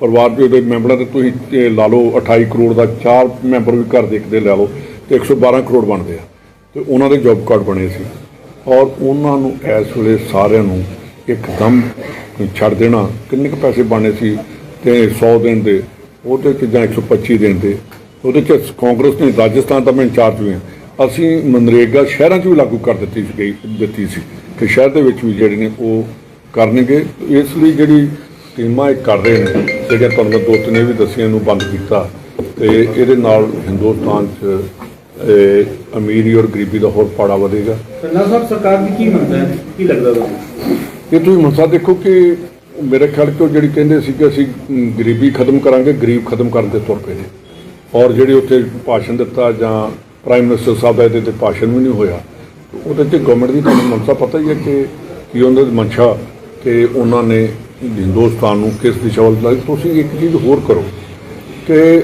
ਪਰਿਵਾਰ ਦੇ ਮੈਂਬਰਾਂ ਤੇ ਤੁਸੀਂ ਲਾ ਲਓ 28 ਕਰੋੜ ਦਾ ਚਾਰ ਮੈਂਬਰ ਵੀ ਘਰ ਦੇਖਦੇ, ਲੈ ਲਓ, ਤੇ 112 ਕਰੋੜ ਬਣਦੇ ਆ। ਤੇ ਉਹਨਾਂ ਦੇ ਜੌਬ ਕਾਰਡ ਬਣੇ ਸੀ। ਔਰ ਉਹਨਾਂ ਨੂੰ ਇਸ ਵੇਲੇ ਸਾਰਿਆਂ ਨੂੰ ਇੱਕ ਦਮ ਛੱਡ ਦੇਣਾ। ਕਿੰਨੇ ਕੁ ਪੈਸੇ ਬਣੇ ਸੀ ਤੇ 100 ਦਿਨ ਦੇ, ਉਹਦੇ ਚ ਜਾਂ 125 ਦਿਨ ਦੇ। ਉਹਦੇ ਚ ਕਾਂਗਰਸ ਨੇ ਰਾਜਸਥਾਨ ਦਾ ਮੈਂ ਇੰਚਾਰਜ ਵੀ ਹਾਂ। ਅਸੀਂ ਮਨਰੇਗਾ ਸ਼ਹਿਰਾਂ 'ਚ ਵੀ ਲਾਗੂ ਕਰ ਦਿੱਤੀ ਸੀ ਗਈ ਦਿੱਤੀ ਸੀ। ਕਿ ਸ਼ਹਿਰ ਦੇ ਵਿੱਚ ਵੀ ਜਿਹੜੇ ਨੇ ਉਹ ਕਰਨਗੇ। ਇਸ ਲਈ ਜਿਹੜੀ ਟੀਮਾਂ ਇਹ ਕਰ ਰਹੇ ਨੇ, ਜਿਹੜੀਆਂ ਤੁਹਾਨੂੰ ਮੈਂ ਦੋ ਤਿੰਨ ਇਹ ਵੀ ਦੱਸੀਆਂ ਨੂੰ ਬੰਦ ਕੀਤਾ। ਤੇ ਇਹਦੇ ਨਾਲ ਹਿੰਦੁਸਤਾਨ 'ਚ, ਇਹ ਅਮੀਰੀ ਔਰ ਗਰੀਬੀ ਦਾ ਹੋਰ ਪਾੜਾ ਵਧੇਗਾ। ਕੰਨਾ ਸਾਹਿਬ, ਸਰਕਾਰ ਦੀ ਕੀ ਮੰਗ ਹੈ? ਕੀ ਲੱਗਦਾ ਤੁਹਾਨੂੰ? ਇਹ ਤੁਸੀਂ ਮਨਸਾ ਦੇਖੋ ਕਿ ਮੇਰੇ ਖਿਆਲ ਤੋਂ ਜਿਹੜੀ ਕਹਿੰਦੇ ਸੀ ਕਿ ਅਸੀਂ ਗਰੀਬੀ ਖਤਮ ਕਰਾਂਗੇ, ਗਰੀਬ ਖਤਮ ਕਰਨ ਦੇ ਤੁਰ ਪਏ ਨੇ। ਔਰ ਜਿਹੜੇ ਉੱਥੇ ਭਾਸ਼ਣ ਦਿੱਤਾ ਜਾਂ ਪ੍ਰਾਈਮ ਮਿਨਿਸਟਰ ਸਾਹਿਬ ਦਾ ਇਹਦੇ ਤੇ ਭਾਸ਼ਣ ਵੀ ਨਹੀਂ ਹੋਇਆ। ਉਹਦੇ ਤੇ ਗਵਰਨਮੈਂਟ ਦੀ ਤੁਹਾਨੂੰ ਮਨਸਾ ਪਤਾ ਹੀ ਹੈ ਕਿ ਕੀ ਉਹਨਾਂ ਦੀ ਮਨਸ਼ਾ ਕਿ ਉਹਨਾਂ ਨੇ ਹਿੰਦੁਸਤਾਨ ਨੂੰ ਕਿਸ ਦਿਸ਼ਾ ਵੱਲ ਲੈ ਤੁਸੀਂ ਇੱਕ ਚੀਜ਼ ਹੋਰ ਕਰੋ ਕਿ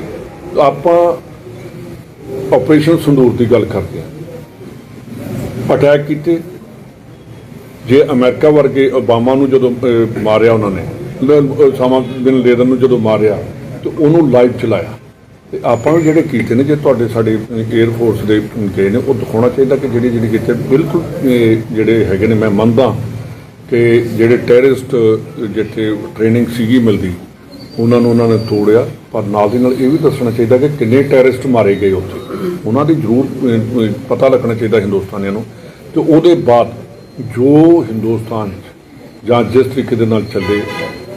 ਆਪਾਂ ਆਪਰੇਸ਼ਨ ਸੰਦੂਰ ਦੀ ਗੱਲ ਕਰਦੇ ਹਾਂ। ਅਟੈਕ ਕੀਤੇ। ਜੇ ਅਮਰੀਕਾ ਵਰਗੇ ਓਬਾਮਾ ਨੂੰ ਜਦੋਂ ਮਾਰਿਆ ਉਹਨਾਂ ਨੇ ਸਾਮਾ ਬਿਨ ਲੇਦਨ ਨੂੰ ਜਦੋਂ ਮਾਰਿਆ, ਤੇ ਉਹਨੂੰ ਲਾਈਵ ਚਲਾਇਆ। ਤੇ ਆਪਾਂ ਨੂੰ ਜਿਹੜੇ ਕੀਤੇ ਨੇ, ਜੇ ਤੁਹਾਡੇ, ਸਾਡੇ 에ਅਰ ਫੋਰਸ ਦੇ ਗਏ ਨੇ, ਉਹ ਦਿਖਾਉਣਾ ਚਾਹੀਦਾ ਕਿ ਜਿਹੜੀ ਜਿਹੜੀ ਕੀਤੇ ਬਿਲਕੁਲ ਜਿਹੜੇ ਹੈਗੇ ਨੇ, ਮੈਂ ਮੰਨਦਾ ਕਿ ਜਿਹੜੇ ਟੈਰਰਿਸਟ ਜਿੱਥੇ ਟ੍ਰੇਨਿੰਗ ਸੀਗੀ ਮਿਲਦੀ, ਉਹਨਾਂ ਨੂੰ ਉਹਨਾਂ ਨੇ ਤੋੜਿਆ, ਪਰ ਨਾਲ ਦੀ ਨਾਲ ਇਹ ਵੀ ਦੱਸਣਾ ਚਾਹੀਦਾ ਕਿ ਕਿੰਨੇ ਟੈਰਰਿਸਟ ਮਾਰੇ ਗਏ ਉੱਥੇ। ਉਹਨਾਂ ਦੀ ਜ਼ਰੂਰ ਪਤਾ ਲੱਗਣਾ ਚਾਹੀਦਾ ਹਿੰਦੁਸਤਾਨੀਆਂ ਨੂੰ। ਤੇ ਉਹਦੇ ਬਾਅਦ ਜੋ ਹਿੰਦੁਸਤਾਨ ਜਾਂ ਜਿਸ ਤਰੀਕੇ ਦੇ ਨਾਲ ਚੱਲੇ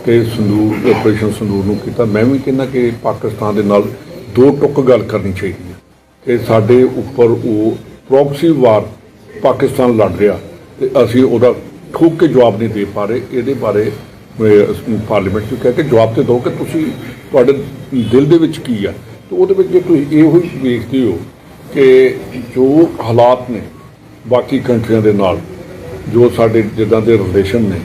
ਕਿ ਸੰਦੂਰ ਆਪਰੇਸ਼ਨ ਸੰਦੂਰ ਨੂੰ ਕੀਤਾ, ਮੈਂ ਵੀ ਕਹਿੰਦਾ ਕਿ ਪਾਕਿਸਤਾਨ ਦੇ ਨਾਲ ਦੋ ਟੁੱਕ ਗੱਲ ਕਰਨੀ ਚਾਹੀਦੀ ਹੈ। ਕਿ ਸਾਡੇ ਉੱਪਰ ਉਹ ਪ੍ਰੋਕਸੀ ਵਾਰ ਪਾਕਿਸਤਾਨ ਲੜ ਰਿਹਾ ਤੇ ਅਸੀਂ ਉਹਦਾ ਠੋਕ ਕੇ ਜਵਾਬ ਨਹੀਂ ਦੇ ਪਾ ਰਹੇ। ਇਹਦੇ ਬਾਰੇ ਪਾਰਲੀਮੈਂਟ 'ਚ ਕਹਿ ਕੇ ਜਵਾਬ ਤੇ ਦਿਓ ਕਿ ਤੁਸੀਂ ਤੁਹਾਡੇ ਦਿਲ ਦੇ ਵਿੱਚ ਕੀ ਆ? ਤੇ ਉਹਦੇ ਵਿੱਚ ਜੇ ਤੁਸੀਂ ਇਹੋ ਹੀ ਵੇਖਦੇ ਹੋ ਕਿ ਜੋ ਹਾਲਾਤ ਨੇ ਬਾਕੀ ਕੰਟਰੀਆਂ ਦੇ ਨਾਲ ਜੋ ਸਾਡੇ ਜਿੱਦਾਂ ਦੇ ਰਿਲੇਸ਼ਨ ਨੇ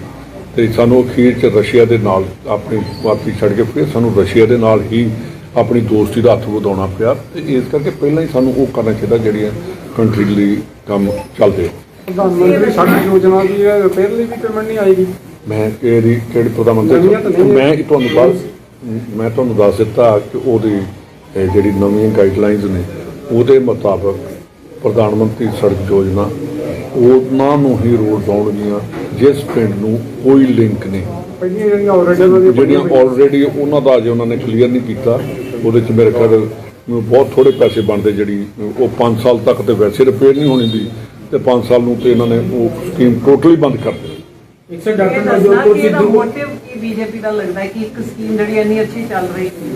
ਤੇ ਸਾਨੂੰ ਅਖੀਰ ਚ ਰਸ਼ੀਆ ਦੇ ਨਾਲ ਆਪਣੀ ਬਾਕੀ ਛੱਡ ਕੇ ਫਿਰ ਸਾਨੂੰ ਰਸ਼ੀਆ ਦੇ ਨਾਲ ਹੀ ਆਪਣੀ ਦੋਸਤੀ ਦਾ ਹੱਥ ਵਧਾਉਣਾ ਪਿਆ ਤੇ ਇਸ ਕਰਕੇ ਪਹਿਲਾਂ ਹੀ ਸਾਨੂੰ ਉਹ ਕਰਨਾ ਚਾਹੀਦਾ ਜਿਹੜੀਆਂ ਕੰਟਰੀ ਲਈ ਕੰਮ ਚੱਲਦੇ ਪ੍ਰਧਾਨ ਮੰਤਰੀ ਸਾਡੀ ਯੋਜਨਾ ਦੀ ਰਿਪੇਅਰ ਲਈ ਵੀ ਪੇਮੈਂਟ ਨਹੀਂ ਆਏਗੀ। ਮੈਂ ਕਿਹੜੀ ਕਿਹੜੀ ਪ੍ਰਧਾਨ ਮੰਤਰੀ ਮੈਂ ਤੁਹਾਨੂੰ ਦੱਸ ਮੈਂ ਤੁਹਾਨੂੰ ਦੱਸ ਦਿੱਤਾ ਕਿ ਉਹਦੀ ਜਿਹੜੀ ਨਵੀਆਂ ਗਾਈਡਲਾਈਨਸ ਨੇ ਉਹਦੇ ਮੁਤਾਬਕ ਪ੍ਰਧਾਨ ਮੰਤਰੀ ਸੜਕ ਯੋਜਨਾ ਉਹਨਾਂ ਨੂੰ ਹੀ ਰੋਡ ਆਉਣਗੀਆਂ ਜਿਸ ਪਿੰਡ ਨੂੰ ਕੋਈ ਲਿੰਕ ਨਹੀਂ। ਪਹਿਲੀਆਂ ਜਿਹੜੀਆਂ ਆਲਰੇਡੀ ਉਹਨਾਂ ਦੀਆਂ ਜਿਹੜੀਆਂ ਆਲਰੇਡੀ ਉਹਨਾਂ ਦਾ ਅਜੇ ਉਹਨਾਂ ਨੇ ਕਲੀਅਰ ਨਹੀਂ ਕੀਤਾ ਉਹਦੇ ਚ ਮੇਰੇ ਖਿਆਲ ਬਹੁਤ ਥੋੜੇ ਪੈਸੇ ਬਣਦੇ ਜਿਹੜੀ ਉਹ 5 ਸਾਲ ਤੱਕ ਤੇ ਵੈਸੇ ਰਿਪੇਅਰ ਨਹੀਂ ਹੋਣੀ ਦੀ ਤੇ 5 ਸਾਲ ਨੂੰ ਤੇ ਇਹਨਾਂ ਨੇ ਉਹ ਸਕੀਮ ਟੋਟਲੀ ਬੰਦ ਕਰ ਦਿੱਤੀ। ਇੱਕ ਸੇ ਡਾਕਟਰ ਇਹਦਾ ਸਿੱਧੂ ਮੋਟਿਵ ਕੀ ਬੀਜੇਪੀ ਦਾ ਲੱਗਦਾ ਹੈ ਕਿ ਇੱਕ ਸਕੀਮ ਜਿਹੜੀ ਇੰਨੀ ਅੱਛੀ ਚੱਲ ਰਹੀ ਸੀ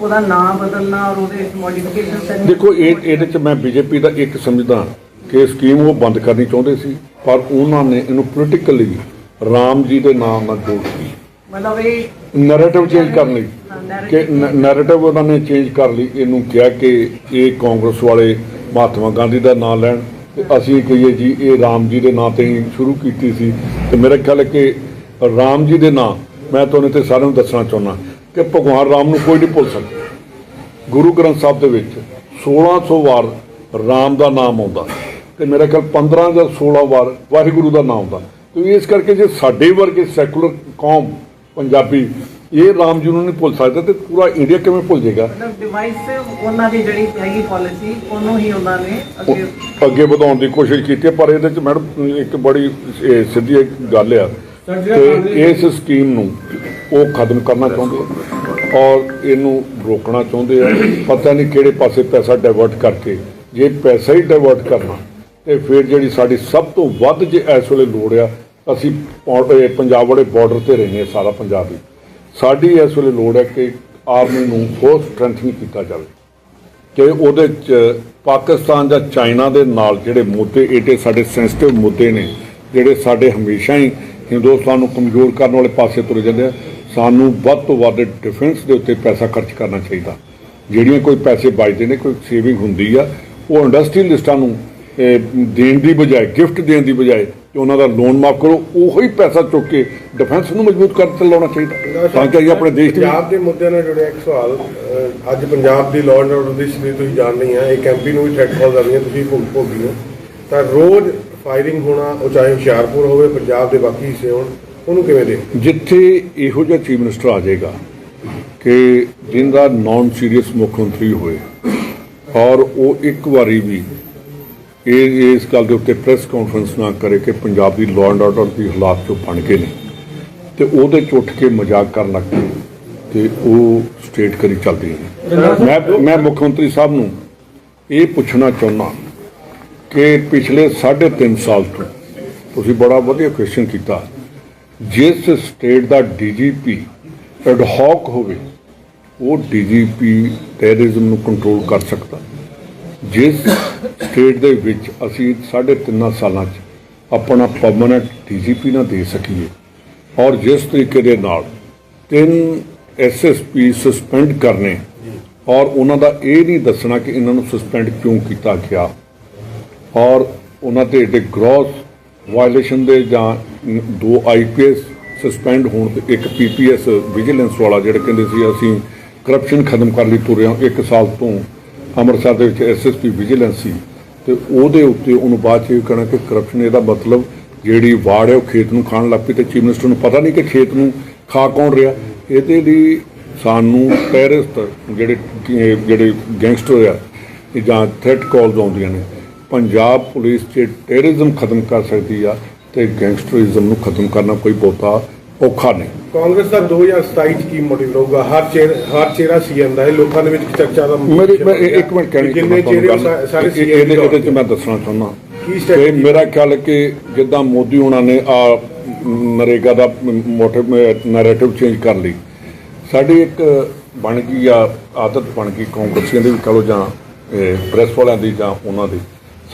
ਉਹਦਾ ਨਾਮ ਬਦਲਣਾ ਔਰ ਉਹਦੇ ਮੋਡੀਫਿਕੇਸ਼ਨ ਦੇਖੋ ਇਹ ਇਹਦੇ ਚ ਮੈਂ ਬੀਜੇਪੀ ਦਾ ਇੱਕ ਸਮਝਦਾ ਕਿ ਸਕੀਮ ਉਹ ਬੰਦ ਕਰਨੀ ਚਾਹੁੰਦੇ ਸੀ ਪਰ ਉਹਨਾਂ ਨੇ ਇਹਨੂੰ ਪੋਲੀਟੀਕਲੀ ਰਾਮ ਜੀ ਦੇ ਨਾਮ ਨਾਲ ਜੋੜਤੀ ਮਤਲਬ ਇਹ ਨੈਰੇਟਿਵ ਚੇਂਜ ਕਰਨ ਲਈ। ਹਾਂ, ਕਿ ਨੈਰੇਟਿਵ ਉਹਨਾਂ ਨੇ ਚੇਂਜ ਕਰ ਲਈ ਇਹਨੂੰ ਕਿਹਾ ਕਿ ਇਹ ਕਾਂਗਰਸ ਵਾਲੇ ਮਹਾਤਮਾ ਗਾਂਧੀ ਦਾ ਨਾਮ ਲੈਣ। ਤੇ ਅਸੀਂ ਕਹੀਏ ਜੀ ਇਹ ਰਾਮ ਜੀ ਦੇ ਨਾਂ ਤੇ ਹੀ ਸ਼ੁਰੂ ਕੀਤੀ ਸੀ। ਤੇ ਮੇਰੇ ਖਿਆਲ ਹੈ ਕਿ ਰਾਮ ਜੀ ਦੇ ਨਾਂ ਮੈਂ ਤੁਹਾਨੂੰ ਤੇ ਸਾਰਿਆਂ ਨੂੰ ਦੱਸਣਾ ਚਾਹੁੰਦਾ ਕਿ ਭਗਵਾਨ ਰਾਮ ਨੂੰ ਕੋਈ ਨਹੀਂ ਭੁੱਲ ਸਕਦਾ। ਗੁਰੂ ਗ੍ਰੰਥ ਸਾਹਿਬ ਦੇ ਵਿੱਚ 1600 ਵਾਰ ਰਾਮ ਦਾ ਨਾਮ ਆਉਂਦਾ। ਤੇ ਮੇਰੇ ਖਿਆਲ 15 ਜਾਂ 16 ਵਾਰ ਵਾਹਿਗੁਰੂ ਦਾ ਨਾਮ ਆਉਂਦਾ ਤੇ ਇਸ ਕਰਕੇ ਜੇ ਸਾਡੇ ਵਰਗੇ ਸੈਕੂਲਰ ਕੌਮ ਪੰਜਾਬੀ ਇਹ ਰਾਮ ਜੀ ਨੂੰ ਨਹੀਂ ਭੁੱਲ ਸਕਦਾ ਤੇ ਪੂਰਾ ਇੰਡੀਆ ਕਿਵੇਂ ਭੁੱਲ ਜਾਏਗਾ? ਮਤਲਬ ਡਿਵਾਈਸਿਵ ਉਹਨਾਂ ਦੀ ਜਿਹੜੀ ਹੈਗੀ ਪਾਲਿਸੀ ਉਹਨੂੰ ਹੀ ਉਹਨਾਂ ਨੇ ਅੱਗੇ ਅੱਗੇ ਵਧਾਉਣ ਦੀ ਕੋਸ਼ਿਸ਼ ਕੀਤੀ ਪਰ ਇਹਦੇ ਚ ਮੈਡਮ ਇੱਕ ਬੜੀ ਸਿੱਧੀ ਇੱਕ ਗੱਲ ਆ ਕਿ ਕਾਂਗਰਸ- ਇਸ ਸਕੀਮ ਨੂੰ ਉਹ ਖਤਮ ਕਰਨਾ ਚਾਹੁੰਦੇ ਔਰ ਇਹਨੂੰ ਰੋਕਣਾ ਚਾਹੁੰਦੇ ਆ। ਪਤਾ ਨਹੀਂ ਕਿਹੜੇ ਪਾਸੇ ਪੈਸਾ ਡਾਇਵਰਟ ਕਰਕੇ ਜੇ ਪੈਸਾ ਹੀ ਡਾਇਵਰਟ ਕਰਨਾ ਤੇ ਫਿਰ ਜਿਹੜੀ ਸਾਡੀ ਸਭ ਤੋਂ ਵੱਧ ਜੇ ਇਸ ਵੇਲੇ ਲੋੜ ਆ, ਅਸੀਂ ਪੰਜਾਬ ਵਾਲੇ ਬਾਰਡਰ ਤੇ ਰਹਿੰਦੇ ਹਾਂ ਸਾਰਾ ਪੰਜਾਬ ਹੀ। ਸਾਡੀ ਇਸ ਵੇਲੇ ਲੋੜ ਹੈ ਕਿ ਆਰਮੀ ਨੂੰ ਹੋਰ ਸਟਰੈਂਥਨਿੰਗ ਕੀਤਾ ਜਾਵੇ। ਕਿ ਉਹਦੇ ਚ ਪਾਕਿਸਤਾਨ ਜਾਂ ਚਾਈਨਾ ਦੇ ਨਾਲ ਜਿਹੜੇ ਮੁੱਦੇ ਏਡੇ ਸਾਡੇ ਸੈਂਸਿਟਿਵ ਮੁੱਦੇ ਨੇ, ਜਿਹੜੇ ਸਾਡੇ ਹਮੇਸ਼ਾ ਹੀ ਹਿੰਦੁਸਤਾਨ ਨੂੰ ਕਮਜ਼ੋਰ ਕਰਨ ਵਾਲੇ ਪਾਸੇ ਤੁਰ ਜਾਂਦੇ ਆ, ਸਾਨੂੰ ਵੱਧ ਤੋਂ ਵੱਧ ਡਿਫੈਂਸ ਦੇ ਉੱਤੇ ਪੈਸਾ ਖਰਚ ਕਰਨਾ ਚਾਹੀਦਾ। ਜਿਹੜੀਆਂ ਕੋਈ ਪੈਸੇ ਬਚਦੇ ਨੇ, ਕੋਈ ਸੇਵਿੰਗ ਹੁੰਦੀ ਆ, ਉਹ ਇੰਡਸਟਰੀਅਲਿਸਟਾਂ ਨੂੰ ਦੇਣ ਦੀ ਬਜਾਏ ਗਿਫਟ ਦੇਣ ਦੀ ਬਜਾਏ ਕਿ ਉਹਨਾਂ ਦਾ ਲੋਨ ਮਾਫ ਕਰੋ ਉਹੋ ਪੈਸਾ ਚੁੱਕ ਕੇ ਡਿਫੈਂਸ ਨੂੰ ਮਜ਼ਬੂਤ ਕਰਨ ਤੇ ਲਾਉਣਾ ਚਾਹੀਦਾ। ਤਾਂ ਕਿ ਆਪਣੇ ਦੇਸ਼ ਦੀ ਪੰਜਾਬ ਦੇ ਮੁੱਦਿਆਂ ਨਾਲ ਜੁੜਿਆ ਇੱਕ ਸਵਾਲ ਅੱਜ ਪੰਜਾਬ ਦੀ ਲਾਅ ਐਂਡ ਆਰਡਰ ਦੀ ਸਥਿਤੀ ਤੁਸੀਂ ਜਾਣ ਰਹੀ ਆ ਇੱਕ ਐਮਪੀ ਨੂੰ ਵੀ ਥ੍ਰੈਟ ਕਾਲ ਆ ਰਹੀਆਂ ਤੁਸੀਂ ਭੋਗ ਭੋਗੀ ਹੋ। ਤਾਂ ਰੋਜ਼ ਫਾਇਰਿੰਗ ਹੋਣਾ ਉਹ ਚਾਹੇ ਹੁਸ਼ਿਆਰਪੁਰ ਹੋਵੇ ਪੰਜਾਬ ਦੇ ਬਾਕੀ ਹਿੱਸੇ ਹੋਣ ਉਹਨੂੰ ਕਿਵੇਂ ਦੇ ਜਿੱਥੇ ਇਹੋ ਜਿਹਾ ਚੀਫ ਮਿਨਿਸਟਰ ਆ ਜਾਏਗਾ ਕਿ ਜਿਹਦਾ ਨਾਨ ਸੀਰੀਅਸ ਮੁੱਖ ਮੰਤਰੀ ਹੋਏ ਔਰ ਉਹ ਇੱਕ ਵਾਰੀ ਵੀ ਇਹ ਇਸ ਗੱਲ ਦੇ ਉੱਤੇ ਪ੍ਰੈਸ ਕਾਨਫਰੰਸ ਨਾ ਕਰੇ ਕਿ ਪੰਜਾਬ ਦੀ ਲਾਅ ਐਂਡ ਆਰਡਰ ਦੀ ਹਾਲਾਤ ਜੋ ਬਣ ਗਏ ਨੇ ਤੇ ਉਹਦੇ ਚ ਉੱਠ ਕੇ ਮਜ਼ਾਕ ਕਰਨ ਲੱਗ ਪਏ ਤੇ ਉਹ ਸਟੇਟ ਕਰੀ ਚੱਲਦੀ ਹੈ ਮੈਂ ਮੈਂ ਮੁੱਖ ਮੰਤਰੀ ਸਾਹਿਬ ਨੂੰ ਇਹ ਪੁੱਛਣਾ ਚਾਹੁੰਦਾ ਕਿ ਪਿਛਲੇ 3.5 ਸਾਲ ਤੋਂ ਤੁਸੀਂ ਬੜਾ ਵਧੀਆ ਕੁਐਸਚਨ ਕੀਤਾ, ਜਿਸ ਸਟੇਟ ਦਾ ਡੀਜੀਪੀ ਐਡ ਹੌਕ ਹੋਵੇ, ਉਹ ਡੀਜੀਪੀ ਟੈਰਰਿਜ਼ਮ ਨੂੰ ਕੰਟਰੋਲ ਕਰ ਸਕਦਾ। ਜਿਸ ਸਟੇਟ ਦੇ ਵਿੱਚ ਅਸੀਂ ਸਾਢੇ ਤਿੰਨਾਂ ਸਾਲਾਂ 'ਚ ਆਪਣਾ ਪਰਮਨੈਂਟ ਡੀਜੀਪੀ ਨਾ ਦੇ ਸਕੀਏ ਔਰ ਜਿਸ ਤਰੀਕੇ ਦੇ ਨਾਲ ਤਿੰਨ ਐਸਐਸਪੀ ਸਸਪੈਂਡ ਕਰਨੇ ਔਰ ਉਹਨਾਂ ਦਾ ਇਹ ਨਹੀਂ ਦੱਸਣਾ ਕਿ ਇਹਨਾਂ ਨੂੰ ਸਸਪੈਂਡ ਕਿਉਂ ਕੀਤਾ ਗਿਆ ਔਰ ਉਹਨਾਂ ਤੇ ਏਡੇ ਗ੍ਰੋਸ ਵਾਇਲੇਸ਼ਨ ਦੇ ਜਾਂ ਦੋ ਆਈਪੀਐਸ ਸਸਪੈਂਡ ਹੋਣ ਤੇ ਇੱਕ ਪੀਪੀਐਸ ਵਿਜੀਲੈਂਸ ਵਾਲਾ ਜਿਹੜੇ ਕਹਿੰਦੇ ਸੀ ਅਸੀਂ ਕਰਪਸ਼ਨ ਖਤਮ ਕਰਨ ਲਈ ਤੁਰੇ ਹਾਂ ਇੱਕ ਸਾਲ ਤੋਂ ਅੰਮ੍ਰਿਤਸਰ ਦੇ ਵਿੱਚ ਐਸਐਸਪੀ ਵਿਜੀਲੈਂਸ ਸੀ ਤੇ ਉਹਦੇ ਉੱਤੇ ਉਹਨੂੰ ਬਾਅਦ ਚ ਇਹ ਕਹਿਣਾ ਕਿ ਕਰਪਸ਼ਨ ਇਹਦਾ ਮਤਲਬ ਜਿਹੜੀ ਵਾੜ ਹੈ ਉਹ ਖੇਤ ਨੂੰ ਖਾਣ ਲੱਗ ਪਈ ਤੇ ਚੀਫ ਮਿਨਿਸਟਰ ਨੂੰ ਪਤਾ ਨਹੀਂ ਕਿ ਖੇਤ ਨੂੰ ਖਾ ਕੌਣ ਰਿਹਾ। ਇਹਦੇ ਲਈ ਸਾਨੂੰ ਟੈਰਰਿਸਟ ਜਿਹੜੇ ਜਿਹੜੇ ਗੈਂਗਸਟਰ ਆ ਜਾਂ ਥ੍ਰੈਟ ਕਾਲਸ ਆਉਂਦੀਆਂ ਨੇ। ਪੰਜਾਬ ਪੁਲਿਸ 'ਚ ਟੈਰਰਿਜ਼ਮ ਖਤਮ ਕਰ ਸਕਦੀ ਆ ਤੇ ਗੈਂਗਸਟਰਿਜ਼ਮ ਨੂੰ ਖਤਮ ਕਰਨਾ ਕੋਈ ਬਹੁਤਾ ਔਖਾ ਨਹੀਂ। ਕਾਂਗਰਸ ਦਾ 2027 ਚ ਕੀ ਮੋਟਿਵ ਰਹੂਗਾ? ਹਰ ਚਿਹਰਾ ਹਰ ਚਿਹਰਾ ਸੀਐਮ ਦਾ। ਹੈ ਲੋਕਾਂ ਦੇ ਵਿੱਚ ਚਰਚਾ ਦਾ ਮੇਰੀ ਮੈਂ ਇਹ- ਇੱਕ ਮਿੰਟ ਕਹਿਣੀ ਜਿੰਨੇ ਚਿਹਰੇ ਸਾ- ਸਾਰੇ CM ਇਹਦੇ ਦੇ। ਇਹਦੇ 'ਚ ਮੈਂ ਦੱਸਣਾ ਚਾਹੁੰਦਾ। ਕੀ ਕਿ strategy? ਮੇਰਾ ਖਿਆਲ ਹੈ ਕਿ ਜਿੱਦਾਂ ਮੋਦੀ ਉਹਨਾਂ ਨੇ ਆ ਨਰੇਗਾ ਦਾ ਮੋਟਿਵ ਨੈਰੇਟਿਵ ਚੇਂਜ ਕਰ ਲਈ। ਸਾਡੀ ਇੱਕ ਬਣ ਗਈ ਆ ਆਦਤ ਬਣ ਗਈ ਕਾਂਗਰਸੀਆਂ ਦੀ ਵੀ ਕਹੋ ਜਾਂ ਪ੍ਰੈਸ ਵਾਲਿਆਂ ਦੀ ਜਾਂ ਉਹਨਾਂ ਦੀ।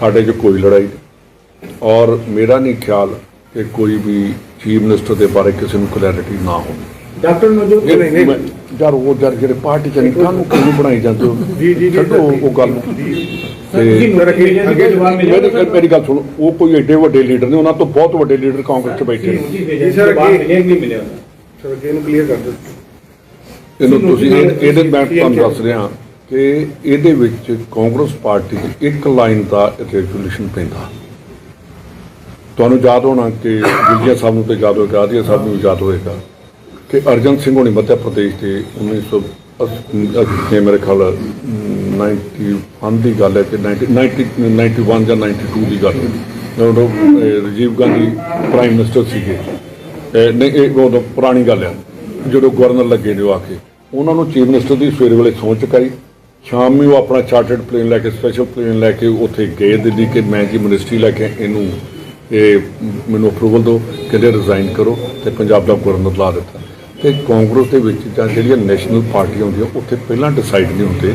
ਸਾਡੇ 'ਚ ਕੋਈ ਲੜਾਈ ਨਹੀਂ। ਔਰ ਮੇਰਾ ਨਹੀਂ ਖਿਆਲ ਕਿ ਕੋਈ ਵੀ ਚੀਫ ਮਿਨਿਸਟਰ ਦੇ ਬਾਰੇ ਕਿਸੇ ਨੂੰ ਕਲੈਰਿਟੀ ਨਾ ਹੋਵੇ। ਡਾਕਟਰ ਨਵਜੋਤ ਨਹੀਂ ਨਹੀਂ ਯਾਰ ਉਹ ਯਾਰ ਜਿਹੜੇ ਪਾਰਟੀ ਚ ਨਹੀਂ ਕਾਹਨੂੰ ਕਿਉਂ ਬਣਾਈ ਜਾਂਦੇ ਹੋ ਜੀ, ਜੀ, ਜੀ, ਛੱਡੋ ਸਰ, ਉਹ ਗੱਲ ਨੂੰ। ਤੇ ਅੱਗੇ- ਜਵਾਬ ਮਿਲਿਆ? ਮੇਰੀ ਮੇਰੀ ਗੱਲ ਸੁਣੋ ਉਹ ਕੋਈ ਐਡੇ ਵੱਡੇ ਲੀਡਰ ਨੇ ਉਹਨਾਂ ਤੋਂ ਬਹੁਤ ਵੱਡੇ ਲੀਡਰ ਕਾਂਗਰਸ ਚ ਬੈਠੇ ਨੇ। ਜੀ ਸਰ ਕਿ ਨਹੀਂ ਮਿਲਿਆ? ਸਰ ਅੱਗੇ ਇਹਨੂੰ ਕਲੀਅਰ ਕਰ ਦਿਓ। ਇਹਨੂੰ ਤੁਸੀਂ ਇਹ- ਇਹਦੇ ਮੈਂ ਤੁਹਾਨੂੰ ਦੱਸ ਰਿਹਾ ਕਿ ਇਹਦੇ ਵਿੱਚ ਕਾਂਗਰਸ ਪਾਰਟੀ ਦੀ ਇੱਕ ਲਾਈਨ ਦਾ ਰੈਗੂਲੇਸ਼ਨ ਪੈਂਦਾ। ਤੁਹਾਨੂੰ ਯਾਦ ਹੋਣਾ ਕਿ ਵਿਜੇ ਸਾਹਿਬ ਨੂੰ ਤੇ ਯਾਦ ਹੋਏਗਾ ਆਦੀਆ ਸਾਹਿਬ ਨੂੰ ਯਾਦ ਹੋਏਗਾ ਕਿ ਅਰਜਨ ਸਿੰਘ ਹੋਣੀ ਮੱਧ ਪ੍ਰਦੇਸ਼ ਦੇ 1980 ਮੇਰੇ ਖਿਆਲ 91 ਦੀ ਗੱਲ ਹੈ ਕਿ 90 90 91 ਜਾਂ 92 ਦੀ ਗੱਲ ਹੈ। ਜਦੋਂ ਅਹ, ਰਾਜੀਵ ਗਾਂਧੀ ਪ੍ਰਾਈਮ ਮਿਨਿਸਟਰ ਸੀਗੇ। ਇਹ ਨਹੀਂ ਇਹ ਉਦੋਂ ਪੁਰਾਣੀ ਗੱਲ ਹੈ ਜਦੋਂ ਗਵਰਨਰ ਲੱਗੇ ਨੇ ਉਹ ਆ ਕੇ। ਉਹਨਾਂ ਨੂੰ ਚੀਫ ਮਿਨਿਸਟਰ ਦੀ ਸਵੇਰੇ ਵੇਲੇ ਸਹੁੰ ਚੁਕਾਈ। ਸ਼ਾਮ ਨੂੰ ਉਹ ਆਪਣਾ ਚਾਰਟਰਡ ਪਲੇਨ ਲੈ ਕੇ ਸਪੈਸ਼ਲ ਪਲੇਨ ਲੈ ਕੇ ਉੱਥੇ ਗਏ ਦਿੱਲੀ ਕਿ ਮੈਂ ਜੀ ਮਿਨਿਸਟਰੀ ਲੈ ਕੇ ਇਹਨੂੰ ਇਹ ਮੈਨੂੰ ਅਪਰੂਵਲ ਦਿਓ ਕਹਿੰਦੇ ਰਿਜ਼ਾਈਨ ਕਰੋ ਤੇ ਪੰਜਾਬ ਦਾ ਗਵਰਨਰ ਲਾ ਦਿੱਤਾ। ਤੇ ਕਾਂਗਰਸ ਦੇ ਵਿੱਚ ਜਾਂ ਜਿਹੜੀਆਂ ਨੈਸ਼ਨਲ ਪਾਰਟੀਆਂ ਹੁੰਦੀਆਂ ਉੱਥੇ ਪਹਿਲਾਂ ਡਿਸਾਈਡ ਨਹੀਂ ਹੁੰਦੇ।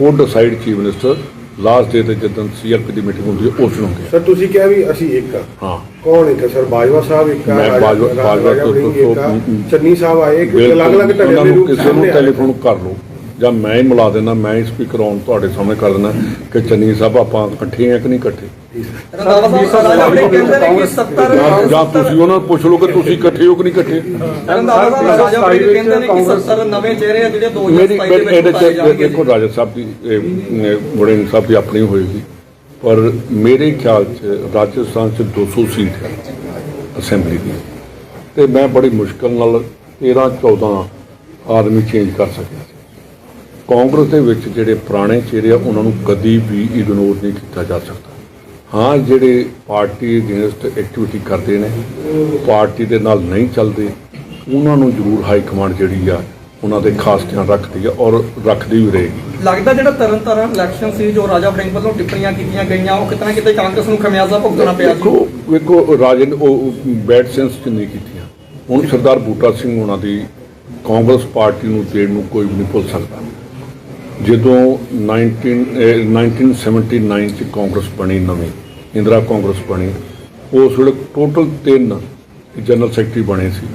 ਉਹ decide chief minister last day ਤੇ ਜਦੋਂ ਸੀਆਰਪੀ ਦੀ ਮੀਟਿੰਗ ਹੁੰਦੀ ਹੈ ਉਸ ਨੂੰ ਹੁੰਦੀ ਸਰ ਤੁਸੀਂ ਕਿਹਾ ਵੀ ਅਸੀਂ ਇੱਕ ਆ। ਹਾਂ। ਕੌਣ ਇੱਕ ਸਰ ਬਾਜਵਾ ਸਾਹਿਬ ਇੱਕ ਆ ਮੈਂ ਬਾਜਵਾ- ਬਾਜਵਾ ਤੋਂ- ਚੰਨੀ ਸਾਹਿਬ ਆਏ ਕਿ ਅਲੱਗ-ਅਲੱਗ ਉਹਨਾਂ ਦੇ ਨੂੰ ਕਿਸੇ ਨੂੰ। ਟੈਲੀਫੋਨ ਕਰ ਲਓ। ਜਾਂ ਮੈਂ ਹੀ ਮਿਲਾ ਦੇਣਾ, ਮੈਂ ਹੀ ਸਪੀਕਰ ਆਨ ਤੁਹਾਡੇ ਸਾਹਮਣੇ ਕਰ ਦੇਣਾ ਕਿ ਚੰਨੀ ਸਾਹਿਬ ਆਪਾਂ ਇਕੱਠੇ ਆ ਕਿ ਨਹੀਂ ਇਕੱਠੇ? ਜਾਂ ਤੁਸੀਂ ਉਹਨਾਂ ਨੂੰ ਪੁੱਛ ਲਓ ਕਿ ਤੁਸੀਂ ਇਕੱਠੇ ਹੋ ਕਿ ਨਹੀਂ ਇਕੱਠੇ? ਮੇਰੀ ਇਹਦੇ ਚ ਦੇਖੋ ਰਾਜਾ ਸਾਹਿਬ ਦੀ ਬੜੇ ਸਾਹਿਬ ਦੀ ਆਪਣੀ ਹੋਏਗੀ ਪਰ ਮੇਰੇ ਖਿਆਲ ਚ ਰਾਜਸਥਾਨ ਚ 200 ਸੀਟ ਹੈ ਅਸੈਂਬਲੀ ਦੀ। ਤੇ ਮੈਂ ਬੜੀ ਮੁਸ਼ਕਲ ਨਾਲ 13 14 ਆਦਮੀ ਚੇਂਜ ਕਰ ਸਕਿਆ ਕਾਂਗਰਸ ਦੇ ਵਿੱਚ ਜਿਹੜੇ ਪੁਰਾਣੇ ਚਿਹਰੇ ਆ ਉਹਨਾਂ ਨੂੰ ਕਦੀ ਵੀ ਇਗਨੋਰ ਨਹੀਂ ਕੀਤਾ ਜਾ ਸਕਦਾ। ਹਾਂ ਜਿਹੜੇ ਪਾਰਟੀ ਅਗੇਂਸਟ ਐਕਟੀਵਿਟੀ ਕਰਦੇ ਨੇ ਪਾਰਟੀ ਦੇ ਨਾਲ ਨਹੀਂ ਚੱਲਦੇ ਉਹਨਾਂ ਨੂੰ ਜ਼ਰੂਰ ਹਾਈ ਕਮਾਂਡ ਜਿਹੜੀ ਆ ਉਹਨਾਂ ਦੇ ਖਾਸ ਧਿਆਨ ਰੱਖਦੀ ਆ ਔਰ ਰੱਖਦੀ ਵੀ ਰਹੇਗੀ। ਲੱਗਦਾ ਜਿਹੜਾ ਤਰਨ ਤਾਰਨ ਇਲੈਕਸ਼ਨ ਸੀ ਜੋ ਰਾਜਾ ਵੜਿੰਗ ਵੱਲੋਂ ਟਿੱਪਣੀਆਂ ਕੀਤੀਆਂ ਗਈਆਂ ਉਹ ਕਿਤਨਾ ਕਿਤੇ ਕਾਂਗਰਸ ਨੂੰ ਖਮਿਆਜ਼ਾ ਭੁਗਤਣਾ ਪਿਆ ਜੀ? ਵੇਖੋ ਵੇਖੋ ਰਾਜਨ ਉਹ ਬੈਡ ਸੈਂਸ ਚ ਨਹੀਂ ਕੀਤੀਆਂ। ਹੁਣ ਸਰਦਾਰ ਬੂਟਾ ਸਿੰਘ ਉਹਨਾਂ ਦੀ ਕਾਂਗਰਸ ਪਾਰਟੀ ਨੂੰ ਦੇਣ ਨੂੰ ਕੋਈ ਵੀ ਨਹੀਂ ਭੁੱਲ ਸਕਦਾ। ਜਦੋਂ 19 ਅਹ 1979 ਚ ਕਾਂਗਰਸ ਬਣੀ ਨਵੀਂ, ਇੰਦਰਾ ਕਾਂਗਰਸ ਬਣੀ, ਉਸ ਵੇਲੇ ਟੋਟਲ ਤਿੰਨ ਜਨਰਲ ਸੈਕਟਰੀ ਬਣੇ ਸੀ।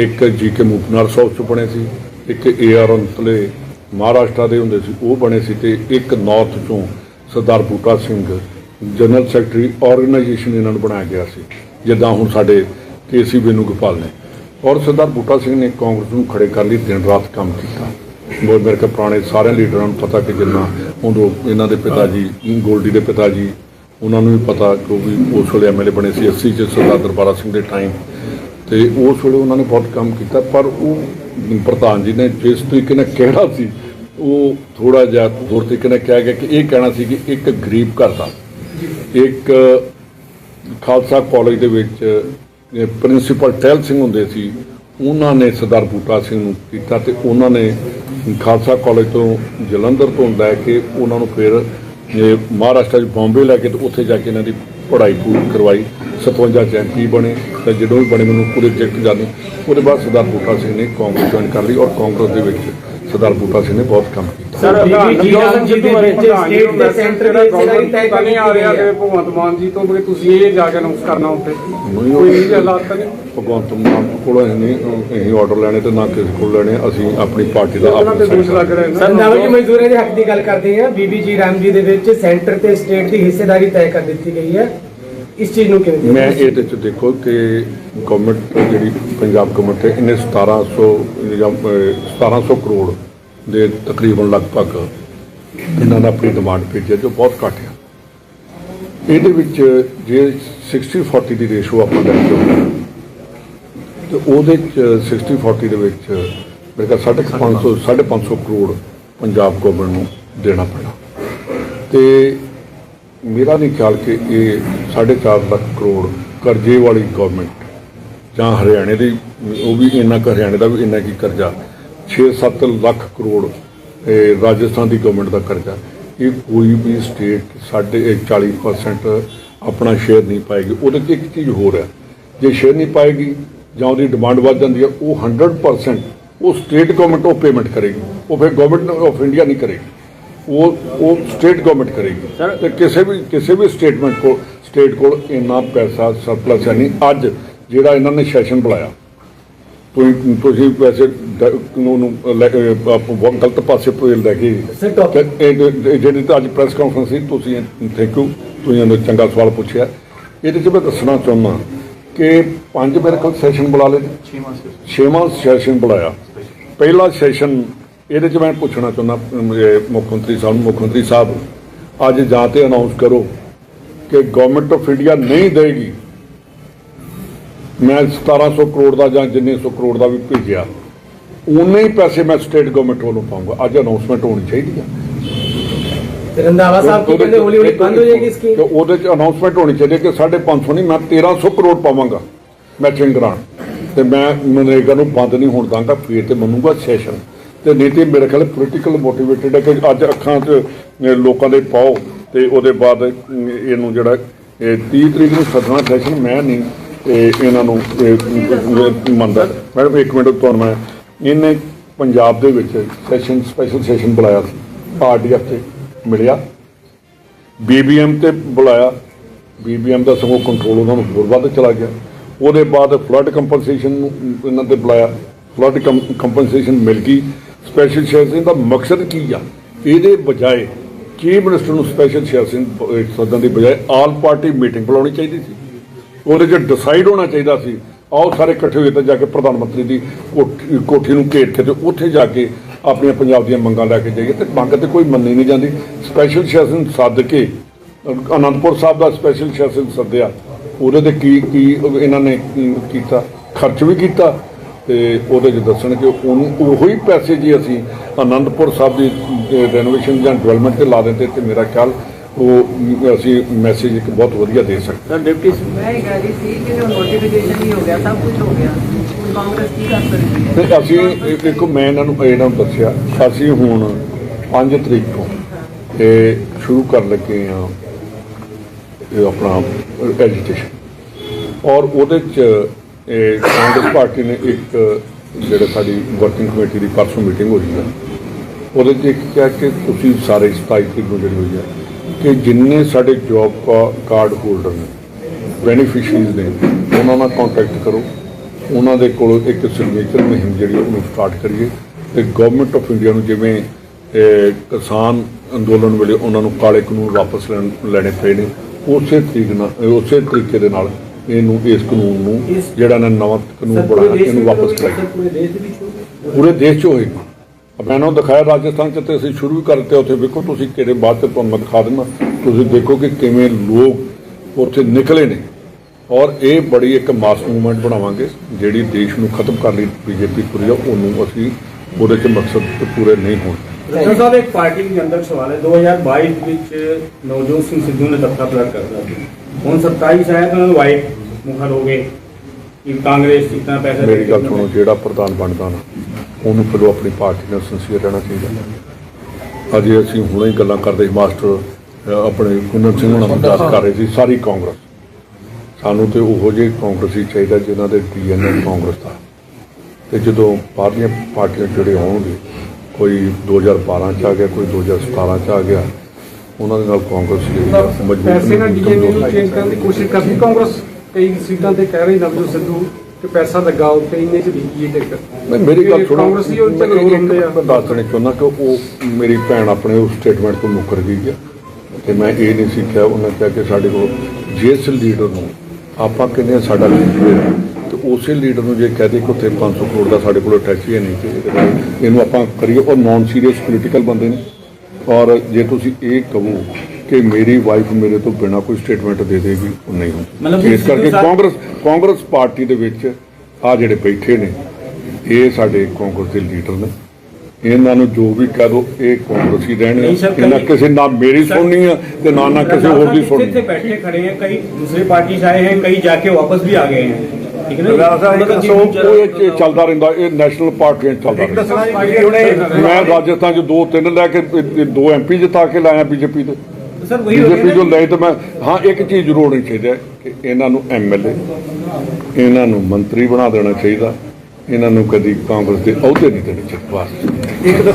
ਇੱਕ ਜੀ ਕੇ ਮੂਪਨਾਰ ਸਾਹਿਬ ਚ ਬਣੇ ਸੀ, ਇੱਕ ਏ ਆਰ ਅੰਤਲੇ ਮਹਾਰਾਸ਼ਟਰ ਦੇ ਹੁੰਦੇ ਸੀ, ਉਹ ਬਣੇ ਸੀ ਤੇ ਇੱਕ ਨਾਰਥ ਚੋਂ Sardar Buta Singh general secretary organisation ਇਹਨਾਂ ਨੂੰ ਬਣਾਇਆ ਗਿਆ ਸੀ, ਜਿੱਦਾਂ ਹੁਣ ਸਾਡੇ ਕੇਸੀ ਬੇਨੂਗੋਪਾਲ ਨੇ। ਔਰ ਸਰਦਾਰ ਬੂਟਾ ਸਿੰਘ ਨੇ ਕਾਂਗਰਸ ਨੂੰ ਖੜੇ ਕਰਨ ਲਈ ਦਿਨ ਰਾਤ ਕੰਮ ਕੀਤਾ। ਬਹੁਤ ਮੇਰੇ ਕੋਲ ਪੁਰਾਣੇ ਸਾਰੇ ਲੀਡਰਾਂ ਨੂੰ ਪਤਾ ਕਿ ਜਿੰਨਾ ਉਦੋਂ ਇਹਨਾਂ ਦੇ ਪਿਤਾ ਜੀ, ਗੋਲਡੀ ਦੇ ਪਿਤਾ ਜੀ, ਉਹਨਾਂ ਨੂੰ ਵੀ ਪਤਾ ਕਿ ਉਹ ਵੀ ਉਸ ਵੇਲੇ ਐਮਐਲਏ ਬਣੇ ਸੀ 80 ਚ ਸਰਦਾਰ ਦਰਬਾਰਾ ਸਿੰਘ ਦੇ ਟਾਈਮ ਤੇ ਉਸ ਵੇਲੇ ਉਹਨਾਂ ਨੇ ਬਹੁਤ ਕੰਮ ਕੀਤਾ, ਪਰ ਉਹ ਪ੍ਰਧਾਨ ਜੀ ਨੇ ਜਿਸ ਤਰੀਕੇ ਨਾਲ ਕਿਹਾ ਸੀ, ਉਹ ਥੋੜਾ ਜਿਹਾ ਹੋਰ ਤਰੀਕੇ ਨਾਲ ਕਿਹਾ ਗਿਆ ਕਿ ਇਹ ਕਹਿਣਾ ਸੀ ਕਿ ਇੱਕ ਗਰੀਬ ਘਰ ਦਾ, ਇੱਕ ਖਾਲਸਾ ਕਾਲਜ ਦੇ ਵਿੱਚ ਪ੍ਰਿੰਸੀਪਲ ਟੈਲ ਸਿੰਘ ਹੁੰਦੇ ਸੀ, ਉਹਨਾਂ ਨੇ ਸਰਦਾਰ ਬੂਟਾ ਸਿੰਘ ਨੂੰ ਕੀਤਾ ਤੇ ਉਹਨਾਂ ਨੇ ਖਾਲਸਾ ਕਾਲਜ ਤੋਂ ਜਲੰਧਰ ਤੋਂ ਲੈ ਕੇ ਉਹਨਾਂ ਨੂੰ ਫਿਰ ਮਹਾਰਾਸ਼ਟਰ 'ਚ ਬੰਬੇ ਲੈ ਕੇ ਤੇ ਉੱਥੇ ਜਾ ਕੇ ਇਹਨਾਂ ਦੀ ਪੜ੍ਹਾਈ ਪੂਰੀ ਕਰਵਾਈ। 57 ਚ ਐਮਪੀ ਬਣੇ ਤੇ ਜਦੋਂ ਵੀ ਬਣੇ ਮੈਨੂੰ ਪੂਰੇ ਚੈੱਕ ਜਾਣੇ ਉਹਦੇ ਬਾਅਦ ਸਰਦਾਰ ਬੂਟਾ ਸਿੰਘ ਨੇ ਕਾਂਗਰਸ ਜੁਆਇਨ ਕਰ ਲਈ ਔਰ ਕਾਂਗਰਸ ਦੇ ਵਿੱਚ ਸਰਦਾਰ ਬੂਟਾ ਸਿੰਘ ਨੇ ਬਹੁਤ ਕੰਮ ਕੀਤਾ। ਸਰ ਬੀਬੀ ਜੀ ਦੇ ਵਿੱਚ ਸਟੇਟ ਦੇ ਸੈਂਟਰ ਦੇ ਹਿੱਸੇਦਾਰੀ ਤੈਅ ਨਹੀਂ ਆ ਰਿਹਾ ਕਿ ਕਰਨੀ ਭਗਵੰਤ ਮਾਨ ਜੀ ਤੋਂ ਵੀ ਤੁਸੀਂ ਇਹ ਜਾ ਕੇ ਅਨਾਉਂਸ ਕਰਨਾ ਉੱਤੇ ਕੋਈ ਨਹੀਂ ਹਾਲਾਤ ਤਾਂ ਨਹੀਂ। ਭਗਵੰਤ ਮਾਨ ਕੋਲ ਨਹੀਂ ਅਸੀਂ ਆਰਡਰ ਲੈਣੇ ਤੇ ਨਾ ਕਿਸੇ ਕੋਲ ਲੈਣੇ ਅਸੀਂ ਆਪਣੀ ਪਾਰਟੀ ਦਾ ਆਪਣਾ ਸਰ ਨਵੀਂ ਮਜ਼ਦੂਰਾਂ ਦੇ ਹੱਕ ਦੀ ਗੱਲ ਕਰਦੇ ਹਾਂ। ਬੀਬੀ ਜੀ ਰਾਮ ਜੀ ਦੇ ਵਿੱਚ ਸੈਂਟਰ ਤੇ ਸਟੇਟ ਦੀ ਹਿੱਸੇਦਾਰੀ ਤੈਅ ਕਰ ਦਿੱਤੀ ਗਈ ਹੈ। ਇਸ ਚੀਜ਼ ਨੂੰ ਕਿਵੇਂ ਮੈਂ ਇਹਦੇ ਚ ਦੇਖੋ ਕਿ ਗਵਰਨਮੈਂਟ ਜਿਹੜੀ ਪੰਜਾਬ ਗਵਰਨਮੈਂਟ ਹੈ ਇਹਨੇ 1700 ਜਾਂ ਅਹ, 1700 ਕਰੋੜ ਦੇ ਤਕਰੀਬਨ ਲਗਭਗ ਇਹਨਾਂ ਦਾ ਆਪਣੀ ਡਿਮਾਂਡ ਭੇਜਿਆ ਜੋ ਬਹੁਤ ਘੱਟ ਹੈ। ਇਹਦੇ ਵਿੱਚ ਜੇ 60 40 ਦੀ ਰੇਸ਼ੋ ਆਪਾਂ ਲੈ ਕੇ ਆਉਂਦੇ ਹਾਂ, ਤੇ ਉਹਦੇ ਚ 60 40 ਦੇ ਵਿੱਚ ਮੇਰੇ ਖਿਆਲ 550 550 ਕਰੋੜ ਪੰਜਾਬ ਗਵਰਨਮੈਂਟ ਨੂੰ ਦੇਣਾ ਪੈਣਾ। ਤੇ ਮੇਰਾ ਨਹੀਂ ਖਿਆਲ ਕਿ ਇਹ 4.5 ਲੱਖ ਕਰੋੜ ਕਰਜ਼ੇ ਵਾਲੀ ਗਵਰਨਮੈਂਟ ਜਾਂ ਹਰਿਆਣੇ ਦੀ, ਉਹ ਵੀ ਇੰਨਾ ਕੁ ਹਰਿਆਣੇ ਦਾ ਵੀ ਇੰਨਾ ਕੀ ਕਰਜ਼ਾ 6-7 ਲੱਖ ਕਰੋੜ, ਇਹ ਰਾਜਸਥਾਨ ਦੀ ਗਵਰਨਮੈਂਟ ਦਾ ਕਰਜ਼ਾ। ਇਹ ਕੋਈ ਵੀ ਸਟੇਟ ਸਾਡੇ 40% ਆਪਣਾ ਸ਼ੇਅਰ ਨਹੀਂ ਪਾਏਗੀ। ਉਹਦੇ 'ਚ ਇੱਕ ਚੀਜ਼ ਹੋਰ ਹੈ, ਜੇ ਸ਼ੇਅਰ ਨਹੀਂ ਪਾਏਗੀ, ਜਾਂ ਉਹਦੀ ਡਿਮਾਂਡ ਵੱਧ ਜਾਂਦੀ ਹੈ, ਉਹ 100% ਉਹ ਸਟੇਟ ਗਵਰਨਮੈਂਟ ਉਹ ਪੇਮੈਂਟ ਕਰੇਗੀ। ਉਹ ਫਿਰ ਗਵਰਨਮੈਂਟ ਆਫ ਇੰਡੀਆ ਨਹੀਂ ਕਰੇਗੀ। ਉਹ ਉਹ ਸਟੇਟ ਗਵਰਨਮੈਂਟ ਕਰੇਗੀ। ਤੇ ਕਿਸੇ ਵੀ ਕਿਸੇ ਵੀ ਸਟੇਟਮੈਂਟ ਕੋਲ ਸਟੇਟ ਕੋਲ ਇੰਨਾ ਪੈਸਾ ਸਰਪਲਸ ਹੈ ਨਹੀਂ। ਅੱਜ ਜਿਹੜਾ ਇਹਨਾਂ ਨੇ ਸੈਸ਼ਨ ਬੁਲਾਇਆ ਤੁਸੀਂ ਤੁਸੀਂ ਵੈਸੇ ਡ- ਨੂੰ ਨੂੰ ਲੈ ਕੇ ਆਪ ਬਹੁਤ ਗਲਤ ਪਾਸੇ ਪੇ ਲੈ ਕੇ ਜਿਹੜੀ ਤਾਂ ਅੱਜ ਪ੍ਰੈਸ ਕਾਨਫਰੰਸ ਸੀ ਤੁਸੀਂ ਥੈਂਕ ਯੂ ਤੁਸੀਂ ਇਹਨੂੰ ਚੰਗਾ ਸਵਾਲ ਪੁੱਛਿਆ। ਇਹਦੇ 'ਚ ਮੈਂ ਦੱਸਣਾ ਚਾਹੁੰਦਾ ਕਿ ਪੰਜ ਮੇਰੇ ਕੋਲ ਸੈਸ਼ਨ ਬੁਲਾ ਲਏ। ਛੇਵਾਂ ਸੈਸ਼ਨ ਬੁਲਾਇਆ। ਪਹਿਲਾ ਸੈਸ਼ਨ ਇਹਦੇ 'ਚ ਮੈਂ ਪੁੱਛਣਾ ਚਾਹੁੰਦਾ ਇਹ ਮੁੱਖ ਮੰਤਰੀ ਸਾਹਿਬ ਨੂੰ ਮੁੱਖ ਮੰਤਰੀ ਸਾਹਿਬ ਅੱਜ ਜਾਂ ਤੇ ਅਨਾਉਂਸ ਕਰੋ ਕਿ ਗਵਰਨਮੈਂਟ ਆਫ ਇੰਡੀਆ ਨਹੀਂ ਦੇਗੀ। ਮੈਂ 1700 ਕਰੋੜ ਦਾ ਜਾਂ ਜਿੰਨੇ ਸੌ ਕਰੋੜ ਦਾ ਵੀ ਭੇਜਿਆ ਉਨੇ ਹੀ ਪੈਸੇ ਮੈਂ ਸਟੇਟ ਗਵਰਨਮੈਂਟ ਵੱਲੋਂ ਪਾਉਂਗਾ। ਅੱਜ ਅਨਾਉਂਸਮੈਂਟ ਹੋਣੀ ਚਾਹੀਦੀ ਆ। ਰੰਦਾਵਾ ਸਾਹਿਬ ਕੀ ਕਹਿੰਦੇ ਹੌਲੀ ਹੌਲੀ ਬੰਦ ਹੋ ਜਾਏਗੀ ਸਕੀਮ ਤੇ ਉਹਦੇ ਚ ਅਨਾਉਂਸਮੈਂਟ ਹੋਣੀ ਚਾਹੀਦੀ ਹੈ ਕਿ 550 ਨਹੀਂ ਮੈਂ 1300 ਕਰੋੜ ਪਾਵਾਂਗਾ ਮੈਚਿੰਗ ਗ੍ਰਾਂਟ ਤੇ ਮੈਂ ਮਨਰੇਗਾ ਨੂੰ ਬੰਦ ਨਹੀਂ ਹੋਣ ਦਾਂਗਾ ਫੇਰ ਤੇ ਮੰਨੂਗਾ ਸੈਸ਼ਨ ਤੇ ਨਹੀਂ ਤੇ ਮੇਰੇ ਖਿਆਲ ਪੋਲੀਟੀਕਲ ਮੋਟੀਵੇਟਡ ਹੈ ਕਿ ਅੱਜ ਅੱਖਾਂ 'ਚ ਲੋਕਾਂ ਦੇ ਪਾਓ ਤੇ ਉਹਦੇ ਬਾਅਦ ਇਹਨੂੰ ਜਿਹੜਾ ਇਹ 30 ਤਰੀਕ ਨੂੰ ਸੱਦਣਾ ਸੈਸ਼ਨ ਮੈਂ ਨਹੀਂ ਇਹ ਇਹਨਾਂ ਨੂੰ ਇਹ, ਮੰਨਦਾ। ਮੈਡਮ ਇੱਕ ਮਿੰਟ ਤੁਹਾਨੂੰ ਮੈਂ। ਇਹਨੇ ਪੰਜਾਬ ਦੇ ਵਿੱਚ ਸੈਸ਼ਨ ਸਪੈਸ਼ਲ ਸੈਸ਼ਨ ਬੁਲਾਇਆ ਸੀ। ਆਰਡੀਐਫ ਤੇ ਮਿਲਿਆ। ਬੀਬੀਐਮ ਤੇ ਬੁਲਾਇਆ। ਬੀਬੀਐਮ ਦਾ ਸਗੋਂ ਕੰਟਰੋਲ ਉਹਨਾਂ ਨੂੰ ਹੋਰ ਵੱਧ ਚਲਾ ਗਿਆ। ਉਹਦੇ ਬਾਅਦ ਫਲੱਡ ਕੰਪਨਸੇਸ਼ਨ ਨੂੰ ਇਹਨਾਂ ਤੇ ਬੁਲਾਇਆ। ਫਲੱਡ ਕੰਪਨਸੇਸ਼ਨ ਮਿਲ ਗਈ। ਸਪੈਸ਼ਲ ਸੈਸ਼ਨ ਦਾ ਮਕਸਦ ਕੀ ਆ? ਇਹਦੇ ਬਜਾਏ ਚੀਫ ਮਿਨਿਸਟਰ ਨੂੰ ਸਪੈਸ਼ਲ ਸੈਸ਼ਨ ਸੱਦਣ ਦੀ ਬਜਾਏ ਆਲ ਪਾਰਟੀ ਮੀਟਿੰਗ ਬੁਲਾਉਣੀ ਚਾਹੀਦੀ ਸੀ। ਉਹਦੇ 'ਚ ਡਿਸਾਈਡ ਹੋਣਾ ਚਾਹੀਦਾ ਸੀ। ਆਓ ਸਾਰੇ ਇਕੱਠੇ ਹੋਏ ਤਾਂ ਜਾ ਕੇ ਪ੍ਰਧਾਨ ਮੰਤਰੀ ਦੀ ਕੋਠੀ ਕੋਠੀ ਨੂੰ ਘੇਰ ਕੇ ਤੇ ਉੱਥੇ ਜਾ ਕੇ ਆਪਣੀਆਂ ਪੰਜਾਬ ਦੀਆਂ ਮੰਗਾਂ ਲੈ ਕੇ ਜਾਈਏ ਤੇ ਮੰਗ ਤੇ ਕੋਈ ਮੰਨੀ ਨਹੀਂ ਜਾਂਦੀ। ਸਪੈਸ਼ਲ ਸੈਸ਼ਨ ਸੱਦ ਕੇ ਅਨੰਦਪੁਰ ਸਾਹਿਬ ਦਾ ਸਪੈਸ਼ਲ ਸੈਸ਼ਨ ਸੱਦਿਆ। ਉਹਦੇ ਤੇ ਕੀ ਕੀ ਇਹਨਾਂ ਨੇ ਕੀਤਾ? ਖਰਚ ਵੀ ਕੀਤਾ। ਤੇ ਉਹਦੇ 'ਚ ਦੱਸਣ ਕਿ ਉਹਨੂੰ ਉਹੀ ਪੈਸੇ ਜੀ ਅਸੀਂ ਆਨੰਦਪੁਰ ਸਾਹਿਬ ਦੀ ਰੈਨੋਵੇਸ਼ਨ ਜਾਂ ਡਿਵੈਲਪਮੈਂਟ ਤੇ ਲਾ ਦਿੰਦੇ ਤੇ ਮੇਰਾ ਖਿਆਲ ਉਹ ਅਸੀਂ ਮੈਸੇਜ ਇੱਕ ਬਹੁਤ ਵਧੀਆ ਦੇ ਸਕਦੇ। ਮੈਂ ਇਹ ਰਹੀ ਸੀ ਕਿ ਜੋ ਨੋਟੀਫਿਕੇਸ਼ਨ ਹੀ ਹੋ ਗਿਆ ਸਭ ਕੁਝ ਹੋ ਗਿਆ। ਹੁਣ ਕਾਂਗਰਸ ਕੀ ਕਰ ਸਕਦੀ ਹੈ? ਤੇ ਅਸੀਂ ਦੇਖੋ ਮੈਂ ਇਹਨਾਂ ਨੂੰ ਇਹਨਾਂ ਨੂੰ ਦੱਸਿਆ ਅਸੀਂ ਹੁਣ 5 ਤਰੀਕ ਤੋਂ ਇਹ ਸ਼ੁਰੂ ਕਰਨ ਲੱਗੇ ਆ ਇਹ ਆਪਣਾ ਐਜੀਟੇਸ਼ਨ ਔਰ ਉਹਦੇ ਚ ਇਹ ਕਾਂਗਰਸ ਪਾਰਟੀ ਨੇ ਇੱਕ ਜਿਹੜਾ ਸਾਡੀ ਵਰਕਿੰਗ ਕਮੇਟੀ ਦੀ ਪਰਸੋਂ ਮੀਟਿੰਗ ਹੋਈ ਹੈ ਉਹਦੇ 'ਚ ਇੱਕ ਕਿਹਾ ਕਿ ਤੁਸੀਂ ਸਾਰੇ 27 ਤਰੀਕ ਨੂੰ ਜਿਹੜੀ ਹੋਈ ਹੈ ਕਿ ਜਿੰਨੇ ਸਾਡੇ ਜੌਬ ਕਾਰਡ ਹੋਲਡਰ ਨੇ ਬੈਨੀਫੀਸ਼ੀਅਰੀਜ਼ ਨੇ, ਉਹਨਾਂ ਨਾਲ ਕੰਟੈਕਟ ਕਰੋ। ਉਹਨਾਂ ਦੇ ਕੋਲ ਇੱਕ ਸਿਗਨੇਚਰ ਮੁਹਿੰਮ ਜਿਹੜੀ ਉਹਨੂੰ ਸਟਾਰਟ ਕਰੀਏ। ਤੇ ਗਵਰਨਮੈਂਟ ਆਫ ਇੰਡੀਆ ਨੂੰ ਜਿਵੇਂ ਕਿਸਾਨ ਅੰਦੋਲਨ ਵੇਲੇ ਉਹਨਾਂ ਨੂੰ ਕਾਲੇ ਕਾਨੂੰਨ ਵਾਪਸ ਲੈਣ, ਲੈਣੇ ਪਏ ਨੇ, ਉਸੇ ਤਰੀਕ ਨਾਲ, ਉਸੇ ਤਰੀਕੇ ਦੇ ਨਾਲ ਇਹਨੂੰ ਇਸ ਕਾਨੂੰਨ ਨੂੰ ਜਿਹੜਾ ਨੇ ਨਵਾਂ ਕਾਨੂੰਨ ਬਣਾਇਆ ਇਹਨੂੰ ਵਾਪਸ ਕਰਾਈਏ ਪੂਰੇ ਦੇਸ਼ 'ਚ ਹੋਏਗੀ। ਮੈਂ ਇਹਨਾਂ ਨੂੰ ਦਿਖਾਇਆ ਰਾਜਸਥਾਨ 'ਚ ਤੇ ਅਸੀਂ ਸ਼ੁਰੂ ਵੀ ਕਰ ਦਿੱਤੇ ਉੱਥੇ ਵੇਖੋ ਤੁਸੀਂ ਕਿਹੜੇ ਬਾਅਦ 'ਚ ਤੁਹਾਨੂੰ ਦਿਖਾ ਦਿੰਦਾ। ਤੁਸੀਂ ਦੇਖੋ ਕਿ ਕਿਵੇਂ ਲੋਕ ਉੱਥੇ ਨਿਕਲੇ ਨੇ। ਔਰ ਇਹ ਬੜੀ ਇੱਕ ਮਾਸ ਮੂਵਮੈਂਟ ਬਣਾਵਾਂਗੇ ਜਿਹੜੀ ਦੇਸ਼ ਨੂੰ ਖਤਮ ਕਰ ਲਈ ਬੀਜੇਪੀ ਪੂਰੀ ਉਹਨੂੰ ਅਸੀਂ ਉਹਦੇ 'ਚ ਮਕਸਦ ਪੂਰੇ ਨਹੀਂ ਹੋਣ ਡਾਕਟਰ ਸਾਹਿਬ ਇੱਕ ਪਾਰਟੀ ਦੇ ਅੰਦਰ ਸਵਾਲ ਹੈ। 2022 ਵਿੱਚ ਨਵਜੋਤ ਸਿੰਘ ਸਿੱਧੂ ਨੇ ਤਖਤਾ ਪਲਟ ਕਰਦਾ ਸੀ ਹੁਣ 27 ਸ਼ਾਇਦ ਉਹਨਾਂ ਨੂੰ ਵਾਈਟ ਮੁਖਰ ਹੋ ਗਏ। ਕਿ ਕਾਂਗਰਸ ਇਤਨਾ ਪੈਸਾ ਮੇਰੀ ਗੱਲ ਸੁਣੋ ਜਿਹੜਾ ਪ੍ਰਧਾਨ ਬਣਦਾ ਨਾ ਉਹਨੂੰ ਫਿਰ ਆਪਣੀ ਪਾਰਟੀ ਨਾਲ ਸਿੰਸੀਅਰ ਰਹਿਣਾ ਚਾਹੀਦਾ। ਅਜੇ ਅਸੀਂ ਹੁਣੇ ਹੀ ਗੱਲਾਂ ਕਰਦੇ ਸੀ ਮਾਸਟਰ ਆਪਣੇ ਕੁੰਨਨ ਸਿੰਘ ਹੋਣਾ ਨੂੰ ਦੱਸ ਕਰ ਰਹੇ ਸੀ ਸਾਰੀ ਕਾਂਗਰਸ। ਸਾਨੂੰ ਤੇ ਉਹੋ ਜਿਹੇ ਕਾਂਗਰਸੀ ਚਾਹੀਦਾ ਜਿਨ੍ਹਾਂ ਦੇ ਡੀਐਨਏ ਕਾਂਗਰਸ ਦਾ। ਤੇ ਜਦੋਂ ਬਾਹਰਲੀਆਂ ਪਾਰਟੀਆਂ ਜਿਹੜੇ ਆਉਣਗੇ ਕੋਈ 2012 ਚ ਆ ਗਿਆ ਕੋਈ 2017 ਚ ਆ ਗਿਆ। ਉਹਨਾਂ ਦੇ ਨਾਲ ਕਾਂਗਰਸ ਜਿਹੜੀ ਆ, ਮਜ਼ਬੂਤ ਪੈਸੇ ਨਾਲ ਨੂੰ ਚੇਂਜ ਕਰਨ ਦੀ ਕੋਸ਼ਿਸ਼ ਕਰਦੀ ਕਾਂਗਰਸ। ਕਈ ਸੀਟਾਂ ਤੇ ਕਹਿ ਰਹੀ ਨਵਜੋਤ ਸਿੱਧੂ ਕਿ ਪੈਸਾ ਲੱਗਾ ਉੱਥੇ ਇੰਨੇ ਚ ਵਿਕੀ ਟਿਕਟ। ਨਹੀਂ ਮੇਰੀ ਗੱਲ ਸੁਣੋ ਕਾਂਗਰਸੀ ਉਹ ਝਗੜੇ ਹੁੰਦੇ ਆ। ਮੈਂ ਦੱਸ ਦੇਣਾ ਚਾਹੁੰਦਾ ਕਿ ਉਹ ਮੇਰੀ ਭੈਣ ਆਪਣੇ ਉਸ ਸਟੇਟਮੈਂਟ ਤੋਂ ਮੁੱਕਰ ਗਈ ਹੈ ਤੇ ਮੈਂ ਇਹ ਨਹੀਂ ਸਿੱਖਿਆ ਉਹਨਾਂ ਕਿਹਾ ਕਿ ਸਾਡੇ ਕੋਲ ਜਿਸ ਲੀਡਰ ਨੂੰ ਆਪਾਂ ਕਹਿੰਦੇ ਹਾਂ ਸਾਡਾ ਲੀਡਰ ਹੈ ਤੇ ਉਸੇ ਲੀਡਰ ਨੂੰ ਜੇ ਕਹਦੇ ਕਿ ਉੱਥੇ 500 ਕਰੋੜ ਦਾ ਸਾਡੇ ਕੋਲ ਟੈਕਸ ਹੀ ਨਹੀਂ ਤੇ ਇਹਨੂੰ ਆਪਾਂ ਕਰੀਏ ਔਰ ਨਾਨ ਸੀਰੀਅਸ ਪੋਲੀਟੀਕਲ ਬੰਦੇ ਨੇ। ਔਰ ਜੇ ਤੁਸੀਂ ਇਹ ਕਹੋ ਕਿ ਮੇਰੀ ਵਾਈਫ ਮੇਰੇ ਤੋਂ ਬਿਨਾ ਕੋਈ ਸਟੇਟਮੈਂਟ ਦੇ ਦੇਗੀ ਉਹ ਨਹੀਂ ਹੁੰਦੀ ਇਸ ਕਰਕੇ ਕਾਂਗਰਸ ਕਾਂਗਰਸ ਪਾਰਟੀ ਦੇ ਵਿੱਚ ਆ ਜਿਹੜੇ ਬੈਠੇ ਨੇ ਇਹ ਸਾਡੇ ਕਾਂਗਰਸ ਦੇ ਲੀਡਰ ਨੇ। ਇਹਨਾਂ ਨੂੰ ਜੋ ਵੀ ਕਹਿ ਦੋ ਇਹ ਕਾਂਗਰਸੀ ਰਹਿਣਗੇ ਇਹਨਾਂ ਕਿਸੇ ਨਾ ਮੇਰੀ ਸੁਣਨੀ ਆ ਤੇ ਨਾ ਨਾ ਕਿਸੇ ਹੋਰ ਦੀ ਸੁਣਨੀ। ਇੱਥੇ ਬੈਠੇ ਖੜੇ ਆ ਕਈ ਦੂਸਰੇ ਪਾਰਟੀ ਚ ਆਏ ਕਈ ਜਾ ਕੇ ਵਾਪਸ ਵੀ ਆ ਗਏ ਹਨ ਦੋ ਤਿੰਨ ਲੈ ਕੇ ਕੇ ਲਾਇਆ ਬੀਜੇਪੀ ਦੇ। ਬੀਜੇਪੀ ਗਿਆ ਲਏ ਤੇ ਮੈਂ ਹਾਂ ਇੱਕ ਚੀਜ਼ ਜ਼ਰੂਰ ਹੋਣੀ ਚਾਹੀਦੀ ਹੈ ਕਿ ਇਹਨਾਂ ਨੂੰ ਐਮਐਲਏ ਇਹਨਾਂ ਨੂੰ ਮੰਤਰੀ ਬਣਾ ਦੇਣਾ ਚਾਹੀਦਾ ਇਹਨਾਂ ਨੂੰ ਕਦੀ ਕਾਂਗਰਸ ਦੇ ਅਹੁਦੇ ਨਹੀਂ ਦੇਣੇ ਚਾਹੀਦੇ। ਇੱਕ ਤਾਂ